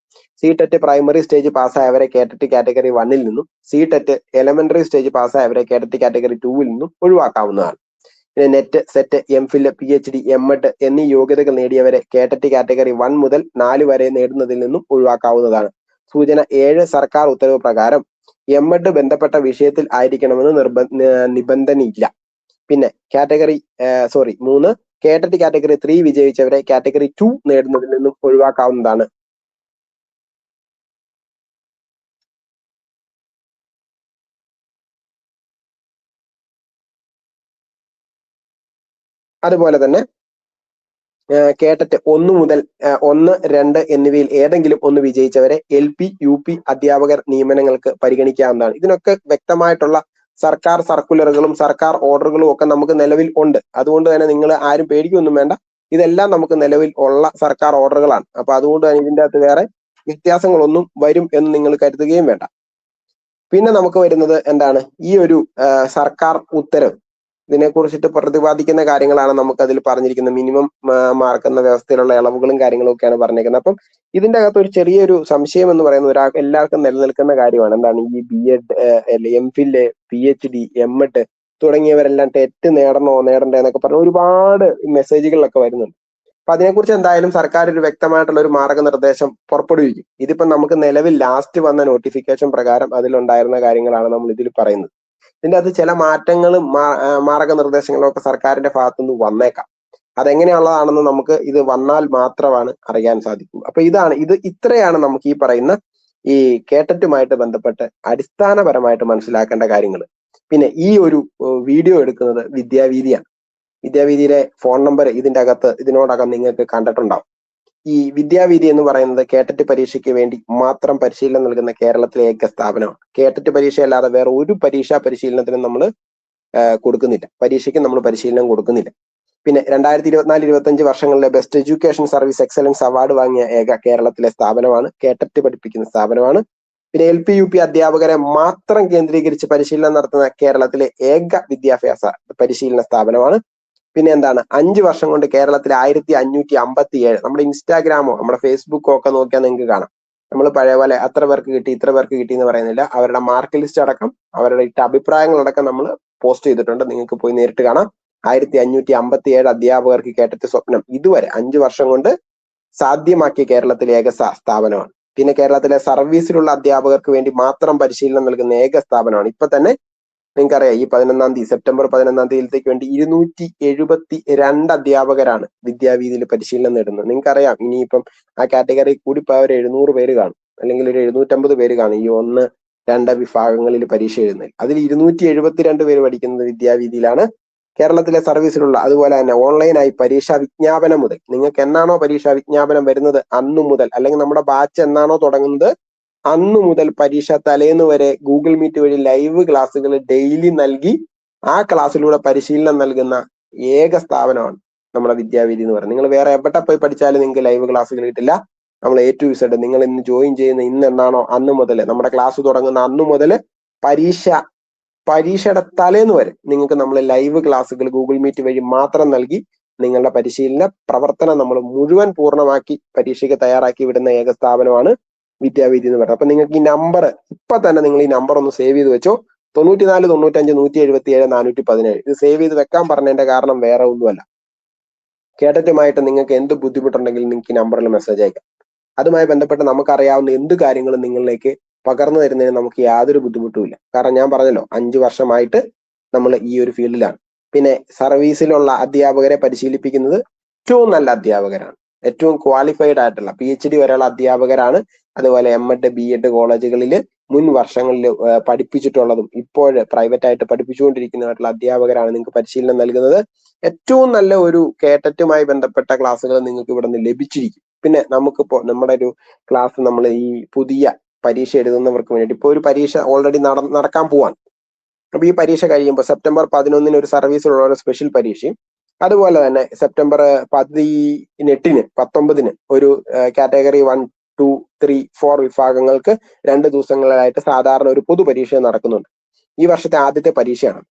സി ടെറ്റ് പ്രൈമറി സ്റ്റേജ് പാസ്സായവരെ കേട്ടറ്റ് കാറ്റഗറി വണ്ണിൽ നിന്നും സി ടെറ്റ് എലമെന്ററി സ്റ്റേജ് പാസ്സായവരെ കേട്ടറ്റ് കാറ്റഗറി ടൂവിൽ നിന്നും ഒഴിവാക്കാവുന്നതാണ്. പിന്നെ NET SET M Phil P H D M Ed എന്നീ യോഗ്യതകൾ നേടിയവരെ കേട്ടറ്റ് കാറ്റഗറി വൺ മുതൽ നാല് വരെ നേടുന്നതിൽ നിന്നും ഒഴിവാക്കാവുന്നതാണ്. സൂചന ഏഴ് സർക്കാർ ഉത്തരവ് പ്രകാരം എം എഡ് ബന്ധപ്പെട്ട വിഷയത്തിൽ ആയിരിക്കണമെന്ന് നിർബ നിബന്ധനയില്ല. പിന്നെ കാറ്റഗറി സോറി മൂന്ന് കേട്ടറ്റ് കാറ്റഗറി ത്രീ വിജയിച്ചവരെ കാറ്റഗറി ടു നേടുന്നതിൽ നിന്നും ഒഴിവാക്കാവുന്നതാണ്. അതുപോലെ തന്നെ കേട്ടറ്റ് ഒന്ന് മുതൽ ഒന്ന് രണ്ട് എന്നിവയിൽ ഏതെങ്കിലും ഒന്ന് വിജയിച്ചവരെ എൽ പി യു പി അധ്യാപകർ നിയമനങ്ങൾക്ക് പരിഗണിക്കാവുന്നതാണ്. ഇതിനൊക്കെ വ്യക്തമായിട്ടുള്ള സർക്കാർ സർക്കുലറുകളും സർക്കാർ ഓർഡറുകളും ഒക്കെ നമുക്ക് നിലവിൽ ഉണ്ട്. അതുകൊണ്ട് തന്നെ നിങ്ങൾ ആരും പേടിക്കൊന്നും വേണ്ട. ഇതെല്ലാം നമുക്ക് നിലവിൽ ഉള്ള സർക്കാർ ഓർഡറുകളാണ്. അപ്പൊ അതുകൊണ്ട് തന്നെ ഇതിന്റെ അകത്ത് വേറെ വ്യത്യാസങ്ങളൊന്നും വരും എന്ന് നിങ്ങൾ കരുതുകയും വേണ്ട. പിന്നെ നമുക്ക് വരുന്നത് എന്താണ്? ഈ ഒരു സർക്കാർ ഉത്തരവ്. ഇതിനെ കുറിച്ചിട്ട് പ്രതിപാദിക്കുന്ന കാര്യങ്ങളാണ് നമുക്ക് അതിൽ പറഞ്ഞിരിക്കുന്നത്. മിനിമം മാർക്ക് എന്ന വ്യവസ്ഥയിലുള്ള ഇളവുകളും കാര്യങ്ങളും ഒക്കെയാണ് പറഞ്ഞേക്കുന്നത് അപ്പം ഇതിന്റെ അകത്ത് ഒരു ചെറിയൊരു സംശയം എന്ന് പറയുന്നത് ഒരാൾ എല്ലാവർക്കും നിലനിൽക്കുന്ന കാര്യമാണ്. എന്താണ് ഈ B Ed M Phil P H D M Ed തുടങ്ങിയവരെല്ലാം TET നേടണോ നേടണ്ടേ എന്നൊക്കെ പറഞ്ഞ് ഒരുപാട് മെസ്സേജുകളിലൊക്കെ വരുന്നുണ്ട്. അപ്പൊ അതിനെക്കുറിച്ച് എന്തായാലും സർക്കാർ ഒരു വ്യക്തമായിട്ടുള്ള ഒരു മാർഗനിർദ്ദേശം പുറപ്പെടുവിക്കും. ഇതിപ്പോ നമുക്ക് നിലവിൽ ലാസ്റ്റ് വന്ന നോട്ടിഫിക്കേഷൻ പ്രകാരം അതിലുണ്ടായിരുന്ന കാര്യങ്ങളാണ് നമ്മൾ ഇതിൽ പറയുന്നത്. ഇതിന്റെ അത് ചില മാറ്റങ്ങളും മാർഗനിർദ്ദേശങ്ങളും ഒക്കെ സർക്കാരിന്റെ ഭാഗത്തുനിന്ന് വന്നേക്കാം. അതെങ്ങനെയുള്ളതാണെന്ന് നമുക്ക് ഇത് വന്നാൽ മാത്രമാണ് അറിയാൻ സാധിക്കൂ. അപ്പൊ ഇതാണ് ഇത് ഇത്രയാണ് നമുക്ക് ഈ പറയുന്ന ഈ കേട്ടറ്റുമായിട്ട് ബന്ധപ്പെട്ട് അടിസ്ഥാനപരമായിട്ട് മനസ്സിലാക്കേണ്ട കാര്യങ്ങൾ പിന്നെ ഈ ഒരു വീഡിയോ എടുക്കുന്നത് വിദ്യാവീതിയാണ്. വിദ്യാവീതിയിലെ ഫോൺ നമ്പർ ഇതിന്റെ അകത്ത് ഇതിനോടകം നിങ്ങൾക്ക് കണ്ടിട്ടുണ്ടാവും. ഈ വിദ്യാവീതി എന്ന് പറയുന്നത് കേട്ടറ്റ് പരീക്ഷയ്ക്ക് വേണ്ടി മാത്രം പരിശീലനം നൽകുന്ന കേരളത്തിലെ ഏക സ്ഥാപനമാണ്. കേട്ടറ്റ് പരീക്ഷ അല്ലാതെ വേറെ ഒരു പരീക്ഷാ പരിശീലനത്തിനും നമ്മൾ കൊടുക്കുന്നില്ല. പരീക്ഷയ്ക്ക് നമ്മൾ പരിശീലനം കൊടുക്കുന്നില്ല. പിന്നെ രണ്ടായിരത്തി ഇരുപത്തിനാല് ഇരുപത്തഞ്ച് വർഷങ്ങളിലെ best education service excellence award വാങ്ങിയ ഏക കേരളത്തിലെ സ്ഥാപനമാണ് കേട്ടറ്റ് പഠിപ്പിക്കുന്ന സ്ഥാപനമാണ്. പിന്നെ എൽ പി യു പി അധ്യാപകരെ മാത്രം കേന്ദ്രീകരിച്ച് പരിശീലനം നടത്തുന്ന കേരളത്തിലെ ഏക വിദ്യാഭ്യാസ പരിശീലന സ്ഥാപനമാണ്. പിന്നെ എന്താണ്? അഞ്ച് വർഷം കൊണ്ട് കേരളത്തിൽ ആയിരത്തി അഞ്ഞൂറ്റി അമ്പത്തി ഏഴ് നമ്മുടെ ഇൻസ്റ്റാഗ്രാമോ നമ്മുടെ ഫേസ്ബുക്കോ ഒക്കെ നോക്കിയാൽ നിങ്ങൾക്ക് കാണാം. നമ്മൾ പഴയ പോലെ അത്ര പേർക്ക് കിട്ടി ഇത്ര പേർക്ക് കിട്ടി എന്ന് പറയുന്നില്ല. അവരുടെ മാർക്ക് ലിസ്റ്റ് അടക്കം അവരുടെ ഇട്ട അഭിപ്രായങ്ങളടക്കം നമ്മൾ പോസ്റ്റ് ചെയ്തിട്ടുണ്ട്. നിങ്ങൾക്ക് പോയി നേരിട്ട് കാണാം. ആയിരത്തി അഞ്ഞൂറ്റി അമ്പത്തി ഏഴ് അധ്യാപകർക്ക് കേട്ടത്തെ സ്വപ്നം. ഇതുവരെ അഞ്ചു വർഷം കൊണ്ട് സാധ്യമാക്കിയ കേരളത്തിലെ ഏക സ്ഥാപനമാണ്. പിന്നെ കേരളത്തിലെ സർവീസിലുള്ള അധ്യാപകർക്ക് വേണ്ടി മാത്രം പരിശീലനം നൽകുന്ന ഏക സ്ഥാപനമാണ്. ഇപ്പൊ തന്നെ നിങ്ങൾക്കറിയാം ഈ പതിനൊന്നാം തീയതി സെപ്റ്റംബർ പതിനൊന്നാം തീയതിയിലേക്ക് വേണ്ടി ഇരുന്നൂറ്റി എഴുപത്തി രണ്ട് അധ്യാപകരാണ് വിദ്യാവീതിയിൽ പരിശീലനം നേടുന്നത്. നിങ്ങൾക്കറിയാം ഇനിയിപ്പം ആ കാറ്റഗറി കൂടി പോയ ഒരു എഴുന്നൂറ് പേര് കാണും. അല്ലെങ്കിൽ ഒരു എഴുന്നൂറ്റമ്പത് പേര് കാണും ഈ ഒന്ന് രണ്ട് വിഭാഗങ്ങളിൽ പരീക്ഷ എഴുതുന്നത് അതിൽ ഇരുന്നൂറ്റി എഴുപത്തിരണ്ട് പേര് പഠിക്കുന്നത് വിദ്യാവീതിയിലാണ് കേരളത്തിലെ സർവീസിലുള്ള. അതുപോലെ തന്നെ ഓൺലൈനായി പരീക്ഷാ വിജ്ഞാപനം മുതൽ. നിങ്ങൾക്ക് എന്നാണോ പരീക്ഷാ വിജ്ഞാപനം വരുന്നത് അന്നു മുതൽ അല്ലെങ്കിൽ നമ്മുടെ ബാച്ച് എന്നാണോ തുടങ്ങുന്നത് അന്നു മുതൽ പരീക്ഷ തലേന്ന് വരെ ഗൂഗിൾ മീറ്റ് വഴി ലൈവ് ക്ലാസ്സുകൾ ഡെയിലി നൽകി ആ ക്ലാസ്സിലൂടെ പരിശീലനം നൽകുന്ന ഏക സ്ഥാപനമാണ് നമ്മുടെ വിദ്യാവിധി എന്ന് പറയുന്നത്. നിങ്ങൾ വേറെ എവിടെ പോയി പഠിച്ചാലും നിങ്ങൾക്ക് ലൈവ് ക്ലാസ്സുകൾ കിട്ടില്ല. നമ്മൾ എ ടു ഇസഡ് നിങ്ങൾ ഇന്ന് ജോയിൻ ചെയ്യുന്ന ഇന്ന് എന്നാണോ അന്ന് മുതൽ നമ്മുടെ ക്ലാസ് തുടങ്ങുന്ന അന്ന് മുതൽ പരീക്ഷ പരീക്ഷയുടെ തലേന്ന് വരെ നിങ്ങൾക്ക് നമ്മൾ ലൈവ് ക്ലാസ്സുകൾ ഗൂഗിൾ മീറ്റ് വഴി മാത്രം നൽകി നിങ്ങളുടെ പരിശീലന പ്രവർത്തനം നമ്മൾ മുഴുവൻ പൂർണമാക്കി പരീക്ഷയ്ക്ക് തയ്യാറാക്കി വിടുന്ന ഏക സ്ഥാപനമാണ് വിദ്യാവിധി എന്ന് പറയുന്നത് അപ്പൊ നിങ്ങൾക്ക് ഈ നമ്പർ ഇപ്പൊ തന്നെ നിങ്ങൾ ഈ നമ്പർ ഒന്ന് സേവ് ചെയ്ത് വെച്ചോ. തൊണ്ണൂറ്റിനാല് തൊണ്ണൂറ്റഞ്ച് നൂറ്റി എഴുപത്തി ഏഴ് നാനൂറ്റി പതിനേഴ് ഇത് സേവ് ചെയ്ത് വെക്കാൻ പറഞ്ഞതിന്റെ കാരണം വേറെ ഒന്നുമല്ല. കേട്ടറ്റുമായിട്ട് നിങ്ങൾക്ക് എന്ത് ബുദ്ധിമുട്ടുണ്ടെങ്കിലും നിങ്ങൾക്ക് ഈ നമ്പറിൽ മെസ്സേജ് അയക്കാം. അതുമായി ബന്ധപ്പെട്ട് നമുക്കറിയാവുന്ന എന്ത് കാര്യങ്ങളും നിങ്ങളിലേക്ക് പകർന്നു തരുന്നതിന് നമുക്ക് യാതൊരു ബുദ്ധിമുട്ടുമില്ല കാരണം ഞാൻ പറഞ്ഞല്ലോ അഞ്ചു വർഷമായിട്ട് നമ്മൾ ഈ ഒരു ഫീൽഡിലാണ് പിന്നെ സർവീസിലുള്ള അധ്യാപകരെ പരിശീലിപ്പിക്കുന്നത് ഏറ്റവും നല്ല അധ്യാപകരാണ്. ഏറ്റവും ക്വാളിഫൈഡ് ആയിട്ടുള്ള പി എച്ച് ഡി വരെയുള്ള അധ്യാപകരാണ്. അതുപോലെ എം എഡ് ബി എഡ് കോളേജുകളിൽ മുൻ വർഷങ്ങളിൽ പഠിപ്പിച്ചിട്ടുള്ളതും ഇപ്പോൾ പ്രൈവറ്റ് ആയിട്ട് പഠിപ്പിച്ചുകൊണ്ടിരിക്കുന്നതായിട്ടുള്ള അധ്യാപകരാണ് നിങ്ങൾക്ക് പരിശീലനം നൽകുന്നത്. ഏറ്റവും നല്ല ഒരു കേട്ടറ്റുമായി ബന്ധപ്പെട്ട ക്ലാസ്സുകൾ നിങ്ങൾക്ക് ഇവിടെ നിന്ന് ലഭിച്ചിരിക്കും. പിന്നെ നമുക്കിപ്പോ നമ്മുടെ ഒരു ക്ലാസ് നമ്മൾ ഈ പുതിയ പരീക്ഷ എഴുതുന്നവർക്ക് വേണ്ടിയിട്ട് ഇപ്പോൾ ഒരു പരീക്ഷ ഓൾറെഡി നട നടക്കാൻ പോവാൻ അപ്പൊ ഈ പരീക്ഷ കഴിയുമ്പോൾ സെപ്റ്റംബർ പതിനൊന്നിന് ഒരു സർവീസിലുള്ള ഒരു സ്പെഷ്യൽ പരീക്ഷയും അതുപോലെ തന്നെ സെപ്റ്റംബർ പതിനെട്ടിന് പത്തൊമ്പതിന് ഒരു category one two three four വിഭാഗങ്ങൾക്ക് രണ്ട് ദിവസങ്ങളിലായിട്ട് സാധാരണ ഒരു പൊതു പരീക്ഷ നടക്കുന്നുണ്ട്. ഈ വർഷത്തെ ആദ്യത്തെ പരീക്ഷയാണ്.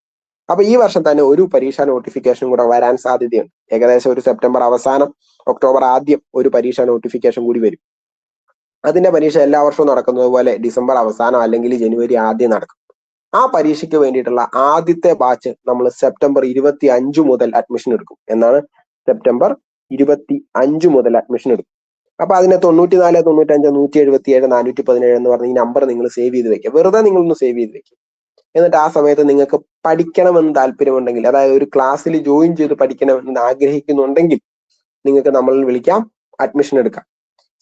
അപ്പൊ ഈ വർഷം തന്നെ ഒരു പരീക്ഷാ നോട്ടിഫിക്കേഷൻ കൂടെ വരാൻ സാധ്യതയുണ്ട്. ഏകദേശം ഒരു സെപ്റ്റംബർ അവസാനം ഒക്ടോബർ ആദ്യം ഒരു പരീക്ഷാ നോട്ടിഫിക്കേഷൻ കൂടി വരും. അതിന്റെ പരീക്ഷ എല്ലാ വർഷവും നടക്കുന്നത് പോലെ ഡിസംബർ അവസാനം അല്ലെങ്കിൽ ജനുവരി ആദ്യം നടക്കും. ആ പരീക്ഷയ്ക്ക് വേണ്ടിയിട്ടുള്ള ആദ്യത്തെ ബാച്ച് നമ്മൾ സെപ്റ്റംബർ ഇരുപത്തി അഞ്ച് മുതൽ അഡ്മിഷൻ എടുക്കും. എന്നാണ് സെപ്റ്റംബർ ഇരുപത്തി അഞ്ച് മുതൽ അഡ്മിഷൻ എടുക്കും. അപ്പൊ അതിനെ തൊണ്ണൂറ്റിനാല് തൊണ്ണൂറ്റഞ്ച് നൂറ്റി എഴുപത്തി ഏഴ് നാനൂറ്റി പതിനേഴ് എന്ന് പറഞ്ഞ ഈ നമ്പർ നിങ്ങൾ സേവ് ചെയ്ത് വെക്കുക. വെറുതെ നിങ്ങളൊന്ന് സേവ് ചെയ്ത് വെക്കുക. എന്നിട്ട് ആ സമയത്ത് നിങ്ങൾക്ക് പഠിക്കണമെന്ന് താല്പര്യമുണ്ടെങ്കിൽ അതായത് ഒരു ക്ലാസ്സിൽ ജോയിൻ ചെയ്ത് പഠിക്കണമെന്ന് ആഗ്രഹിക്കുന്നുണ്ടെങ്കിൽ നിങ്ങൾക്ക് നമ്മളിൽ വിളിക്കാം അഡ്മിഷൻ എടുക്കാം.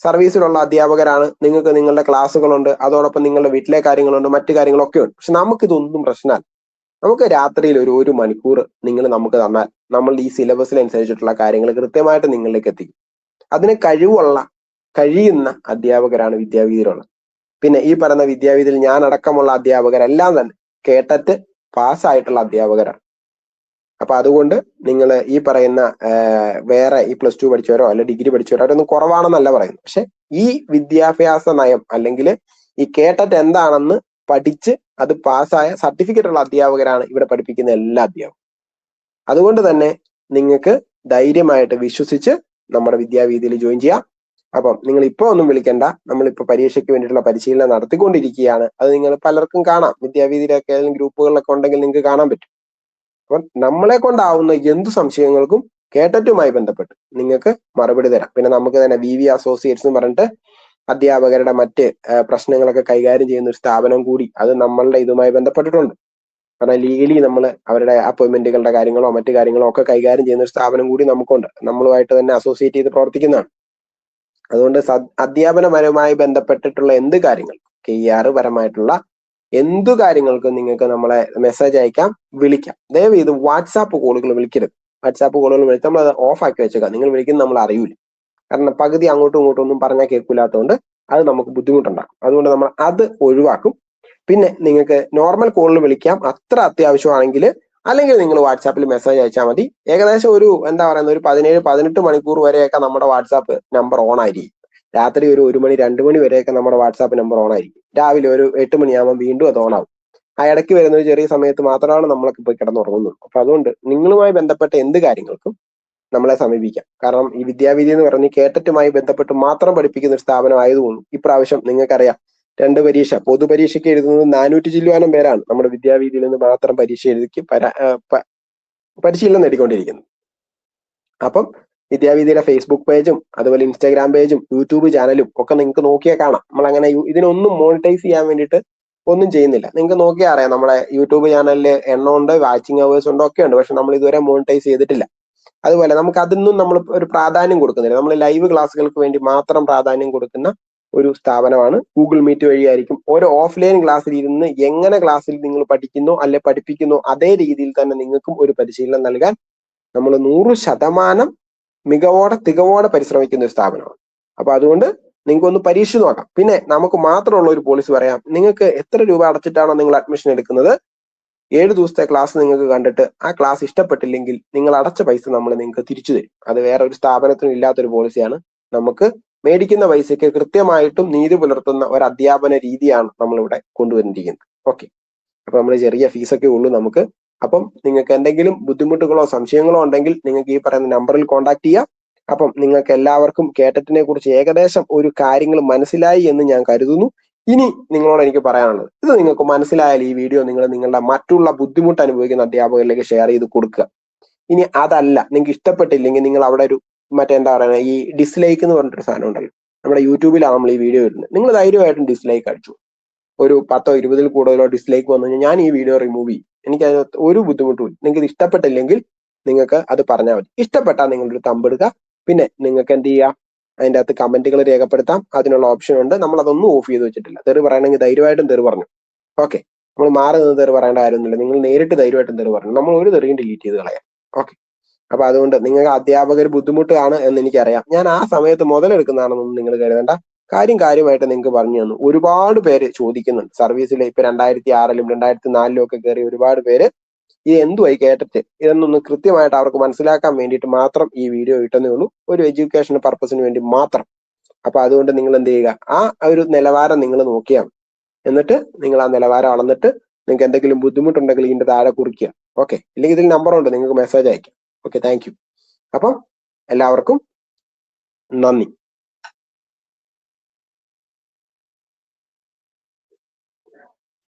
സർവീസിലുള്ള അധ്യാപകരാണ്. നിങ്ങൾക്ക് നിങ്ങളുടെ ക്ലാസ്സുകളുണ്ട്. അതോടൊപ്പം നിങ്ങളുടെ വീട്ടിലെ കാര്യങ്ങളുണ്ട്. മറ്റു കാര്യങ്ങളൊക്കെ ഉണ്ട്. പക്ഷെ നമുക്കിതൊന്നും പ്രശ്നമല്ല. നമുക്ക് രാത്രിയിൽ ഒരു ഒരു മണിക്കൂർ നിങ്ങൾ നമുക്ക് തന്നാൽ നമ്മൾ ഈ സിലബസിനനുസരിച്ചിട്ടുള്ള കാര്യങ്ങൾ കൃത്യമായിട്ട് നിങ്ങളിലേക്ക് എത്തിക്കും. അതിന് കഴിവുള്ള കഴിയുന്ന അധ്യാപകരാണ് വിദ്യാവീതിയിലുള്ളത് പിന്നെ ഈ പറയുന്ന വിദ്യാവീതിയിൽ ഞാൻ അടക്കമുള്ള അധ്യാപകരെല്ലാം തന്നെ കേട്ടിട്ട് പാസ്സായിട്ടുള്ള അധ്യാപകരാണ്. അപ്പൊ അതുകൊണ്ട് നിങ്ങൾ ഈ പറയുന്ന വേറെ ഈ പ്ലസ് ടു പഠിച്ചവരോ അല്ലെ ഡിഗ്രി പഠിച്ചവരോ അവരൊന്നും കുറവാണെന്നല്ല പറയുന്നത്. പക്ഷെ ഈ വിദ്യാഭ്യാസ നയം അല്ലെങ്കിൽ ഈ കേട്ടറ്റ് എന്താണെന്ന് പഠിച്ച് അത് പാസ്സായ സർട്ടിഫിക്കറ്റ് ഉള്ള അധ്യാപകരാണ് ഇവിടെ പഠിപ്പിക്കുന്ന എല്ലാ അധ്യാപകരും. അതുകൊണ്ട് തന്നെ നിങ്ങൾക്ക് ധൈര്യമായിട്ട് വിശ്വസിച്ച് നമ്മുടെ വിദ്യാവീതിയിൽ ജോയിൻ ചെയ്യാം. അപ്പം നിങ്ങൾ ഇപ്പൊ ഒന്നും വിളിക്കണ്ട. നമ്മളിപ്പോൾ പരീക്ഷയ്ക്ക് വേണ്ടിയിട്ടുള്ള പരിശീലനം നടത്തിക്കൊണ്ടിരിക്കുകയാണ്. അത് നിങ്ങൾ പലർക്കും കാണാം. വിദ്യാവീതിയിലൊക്കെ ഏതെങ്കിലും ഗ്രൂപ്പുകളിലൊക്കെ ഉണ്ടെങ്കിൽ നിങ്ങൾക്ക് കാണാൻ പറ്റും. അപ്പം നമ്മളെ കൊണ്ടാവുന്ന എന്ത് സംശയങ്ങൾക്കും കേട്ടറ്റുമായി ബന്ധപ്പെട്ട് നിങ്ങൾക്ക് മറുപടി തരാം. പിന്നെ നമുക്ക് തന്നെ വി വി അസോസിയേറ്റ്സ് എന്ന് പറഞ്ഞിട്ട് അധ്യാപകരുടെ മറ്റ് പ്രശ്നങ്ങളൊക്കെ കൈകാര്യം ചെയ്യുന്ന ഒരു സ്ഥാപനം കൂടി അത് നമ്മളുടെ ഇതുമായി ബന്ധപ്പെട്ടിട്ടുണ്ട്. കാരണം ലീഗലി നമ്മൾ അവരുടെ അപ്പോയിന്റ്മെന്റുകളുടെ കാര്യങ്ങളോ മറ്റു കാര്യങ്ങളോ ഒക്കെ കൈകാര്യം ചെയ്യുന്ന ഒരു സ്ഥാപനം കൂടി നമുക്കുണ്ട്. നമ്മളുമായിട്ട് തന്നെ അസോസിയേറ്റ് ചെയ്ത് പ്രവർത്തിക്കുന്നതാണ്. അതുകൊണ്ട് അധ്യാപനപരമായി ബന്ധപ്പെട്ടിട്ടുള്ള എന്ത് കാര്യങ്ങൾ കെ ആർ പരമായിട്ടുള്ള എന്തു കാര്യങ്ങൾക്കും നിങ്ങൾക്ക് നമ്മളെ മെസ്സേജ് അയക്കാം വിളിക്കാം. ദയവ് ഇത് വാട്സാപ്പ് കോളുകൾ വിളിക്കരുത്. വാട്സാപ്പ് കോളുകൾ വിളിച്ച് നമ്മൾ അത് ഓഫ് ആക്കി വെച്ചേക്കാം. നിങ്ങൾ വിളിക്കുന്നത് നമ്മൾ അറിയൂല. കാരണം പകുതി അങ്ങോട്ടും ഇങ്ങോട്ടും ഒന്നും പറഞ്ഞാൽ കേൾക്കില്ലാത്തതുകൊണ്ട് അത് നമുക്ക് ബുദ്ധിമുട്ടുണ്ടാകും. അതുകൊണ്ട് നമ്മൾ അത് ഒഴിവാക്കും. പിന്നെ നിങ്ങൾക്ക് നോർമൽ കോളിൽ വിളിക്കാം. അത്ര അത്യാവശ്യമാണെങ്കിൽ അല്ലെങ്കിൽ നിങ്ങൾ വാട്സാപ്പിൽ മെസ്സേജ് അയച്ചാൽ മതി. ഏകദേശം ഒരു എന്താ പറയുന്നത് ഒരു പതിനേഴ് പതിനെട്ട് മണിക്കൂർ വരെയൊക്കെ നമ്മുടെ വാട്സാപ്പ് നമ്പർ ഓൺ ആയിരിക്കും. രാത്രി ഒരു ഒരു മണി രണ്ട് മണി വരെയൊക്കെ നമ്മുടെ വാട്സാപ്പ് നമ്പർ ഓൺ ആയിരിക്കും. രാവിലെ ഒരു എട്ട് മണിയാകുമ്പോൾ വീണ്ടും അത് ആവും. ആ ഇടയ്ക്ക് വരുന്ന ഒരു ചെറിയ സമയത്ത് മാത്രമാണ് നമ്മളൊക്കെ പോയി കിടന്നുറങ്ങുന്നത് അപ്പൊ അതുകൊണ്ട് നിങ്ങളുമായി ബന്ധപ്പെട്ട എന്ത് കാര്യങ്ങൾക്കും നമ്മളെ സമീപിക്കാം. കാരണം ഈ വിദ്യാവിധി എന്ന് പറഞ്ഞ് കേട്ടറ്റുമായി ബന്ധപ്പെട്ട് മാത്രം പഠിപ്പിക്കുന്ന ഒരു സ്ഥാപനം ആയതുകൊണ്ട് ഇപ്രാവശ്യം നിങ്ങൾക്കറിയാം രണ്ട് പരീക്ഷ പൊതുപരീക്ഷയ്ക്ക് എഴുതുന്നത് നാനൂറ്റി ചില്ലുവാനം പേരാണ് നമ്മുടെ വിദ്യാവീതിയിൽ നിന്ന് മാത്രം പരീക്ഷ എഴുതി പരാ പരിശീലനം നേടിക്കൊണ്ടിരിക്കുന്നത്. അപ്പം വിദ്യാവീതിയുടെ ഫേസ്ബുക്ക് പേജും അതുപോലെ ഇൻസ്റ്റാഗ്രാം പേജും യൂട്യൂബ് ചാനലും ഒക്കെ നിങ്ങൾക്ക് നോക്കിയാൽ കാണാം. നമ്മൾ അങ്ങനെ ഇതിനൊന്നും മോണിറ്റൈസ് ചെയ്യാൻ വേണ്ടിയിട്ട് ഒന്നും ചെയ്യുന്നില്ല. നിങ്ങൾക്ക് നോക്കിയാൽ അറിയാം നമ്മുടെ യൂട്യൂബ് ചാനലിൽ എണ്ണമുണ്ട് വാച്ചിങ് അവേഴ്സ് ഉണ്ട് ഒക്കെ ഉണ്ട്. പക്ഷെ നമ്മൾ ഇതുവരെ മോണിറ്റൈസ് ചെയ്തിട്ടില്ല. അതുപോലെ നമുക്ക് അതിനൊന്നും നമ്മൾ ഒരു പ്രാധാന്യം കൊടുക്കുന്നില്ല. നമ്മൾ ലൈവ് ക്ലാസ്സുകൾക്ക് വേണ്ടി മാത്രം പ്രാധാന്യം കൊടുക്കുന്ന ഒരു സ്ഥാപനമാണ് ഗൂഗിൾ മീറ്റ് വഴിയായിരിക്കും. ഓരോ ഓഫ്ലൈൻ ക്ലാസ്സിൽ ഇരുന്ന് എങ്ങനെ ക്ലാസ്സിൽ നിങ്ങൾ പഠിക്കുന്നു അല്ലെ പഠിപ്പിക്കുന്നു അതേ രീതിയിൽ തന്നെ നിങ്ങൾക്കും ഒരു പരിശീലനം നൽകാൻ നമ്മൾ നൂറ് ശതമാനം മികവോടെ തികവോടെ പരിശ്രമിക്കുന്ന ഒരു സ്ഥാപനമാണ്. അപ്പൊ അതുകൊണ്ട് നിങ്ങൾക്ക് ഒന്ന് പരീക്ഷ നോക്കാം. പിന്നെ നമുക്ക് മാത്രമുള്ള ഒരു പോളിസി പറയാം. നിങ്ങൾക്ക് എത്ര രൂപ അടച്ചിട്ടാണോ നിങ്ങൾ അഡ്മിഷൻ എടുക്കുന്നത്? ഏഴ് ദിവസത്തെ ക്ലാസ് നിങ്ങൾക്ക് കണ്ടിട്ട് ആ ക്ലാസ് ഇഷ്ടപ്പെട്ടില്ലെങ്കിൽ നിങ്ങൾ അടച്ച പൈസ നമ്മൾ നിങ്ങൾക്ക് തിരിച്ചു തരും. അത് വേറെ ഒരു സ്ഥാപനത്തിനും ഇല്ലാത്തൊരു പോളിസിയാണ് നമുക്ക് മേടിക്കുന്ന പൈസയ്ക്ക് കൃത്യമായിട്ടും നീതി പുലർത്തുന്ന ഒരു അധ്യാപന രീതിയാണ് നമ്മളിവിടെ കൊണ്ടുവന്നിരിക്കുന്നത്. ഓക്കെ അപ്പൊ നമ്മൾ ചെറിയ ഫീസൊക്കെ ഉള്ളൂ നമുക്ക് അപ്പം നിങ്ങൾക്ക് എന്തെങ്കിലും ബുദ്ധിമുട്ടുകളോ സംശയങ്ങളോ ഉണ്ടെങ്കിൽ നിങ്ങൾക്ക് ഈ പറയുന്ന നമ്പറിൽ കോൺടാക്ട് ചെയ്യാം. അപ്പം നിങ്ങൾക്ക് എല്ലാവർക്കും കേട്ടറ്റിനെ കുറിച്ച് ഏകദേശം ഒരു കാര്യങ്ങൾ മനസ്സിലായി എന്ന് ഞാൻ കരുതുന്നു. ഇനി നിങ്ങളോട് എനിക്ക് പറയാനുള്ളത്. ഇത് നിങ്ങൾക്ക് മനസ്സിലായാൽ ഈ വീഡിയോ നിങ്ങൾ നിങ്ങളുടെ മറ്റുള്ള ബുദ്ധിമുട്ട് അനുഭവിക്കുന്ന അധ്യാപകരിലേക്ക് ഷെയർ ചെയ്ത് കൊടുക്കുക. ഇനി അതല്ല നിങ്ങൾക്ക് ഇഷ്ടപ്പെട്ടില്ലെങ്കിൽ നിങ്ങൾ അവിടെ ഒരു മറ്റെന്താ പറയുക ഈ ഡിസ്ലൈക്ക് എന്ന് പറഞ്ഞിട്ടൊരു സാധനം ഉണ്ടല്ലോ. നമ്മുടെ യൂട്യൂബിലാണ് നമ്മൾ ഈ വീഡിയോ ഇടുന്നത്. നിങ്ങൾ ധൈര്യമായിട്ടും ഡിസ്ലൈക്ക് അടിച്ചു. ഒരു പത്തോ ഇരുപതിൽ കൂടുതലോ ഡിസ്ലൈക്ക് വന്നു കഴിഞ്ഞാൽ ഞാൻ ഈ വീഡിയോ റിമൂവ് ചെയ്യും. എനിക്ക് അതിനകത്ത് ഒരു ബുദ്ധിമുട്ടും ഇല്ല. നിങ്ങൾക്ക് ഇഷ്ടപ്പെട്ടില്ലെങ്കിൽ നിങ്ങൾക്ക് അത് പറഞ്ഞാൽ മതി. ഇഷ്ടപ്പെട്ടാൽ നിങ്ങളൊരു തമ്പെടുക്കുക പിന്നെ നിങ്ങൾക്ക് എന്ത് ചെയ്യാം? അതിന്റെ അകത്ത് കമന്റുകൾ രേഖപ്പെടുത്താം. അതിനുള്ള ഓപ്ഷൻ ഉണ്ട്. നമ്മൾ അതൊന്നും ഓഫ് ചെയ്ത് വെച്ചിട്ടില്ല. തെറി പറയണമെങ്കിൽ ധൈര്യമായിട്ടും തെറി പറഞ്ഞു. ഓക്കെ. നമ്മൾ മാറി നിന്ന് തെറി പറയേണ്ട കാര്യമൊന്നുമില്ല. നിങ്ങൾ നേരിട്ട് ധൈര്യമായിട്ടും തെറി പറഞ്ഞു. നമ്മൾ ഒരു തെറിയും ഡിലീറ്റ് ചെയ്ത് കളയാം. ഓക്കെ. അപ്പൊ അതുകൊണ്ട് നിങ്ങൾക്ക് അധ്യാപകർ ബുദ്ധിമുട്ടാണ് എന്ന് എനിക്കറിയാം. ഞാൻ ആ സമയത്ത് മുതലെടുക്കുന്നതാണെന്നൊന്നും നിങ്ങൾ കരുതണ്ട. കാര്യം കാര്യമായിട്ട് നിങ്ങൾക്ക് പറഞ്ഞു തന്നു. ഒരുപാട് പേര് ചോദിക്കുന്നുണ്ട്. സർവീസിൽ ഇപ്പൊ രണ്ടായിരത്തി ആറിലും രണ്ടായിരത്തി നാലിലും ഒക്കെ കയറി ഒരുപാട് പേര് ഇത് എന്തുമായി കേട്ടിട്ട് ഇതെന്നൊന്ന് കൃത്യമായിട്ട് അവർക്ക് മനസ്സിലാക്കാൻ വേണ്ടിയിട്ട് മാത്രം ഈ വീഡിയോ ഇട്ടെന്നേ ഉള്ളൂ. ഒരു എഡ്യൂക്കേഷൻ പർപ്പസിന് വേണ്ടി മാത്രം. അപ്പൊ അതുകൊണ്ട് നിങ്ങൾ എന്ത് ചെയ്യുക? ആ ഒരു നിലവാരം നിങ്ങൾ നോക്കിയാൽ എന്നിട്ട് നിങ്ങൾ ആ നിലവാരം അളന്നിട്ട് നിങ്ങൾക്ക് എന്തെങ്കിലും ബുദ്ധിമുട്ടുണ്ടെങ്കിൽ ഇതിന്റെ താഴെ കുറിക്കുക. ഓക്കെ ഇല്ലെങ്കിൽ ഇതിൽ നമ്പർ ഉണ്ട്. നിങ്ങൾക്ക് മെസ്സേജ് അയക്കാം. ഓക്കെ താങ്ക് യു അപ്പം എല്ലാവർക്കും നന്ദി.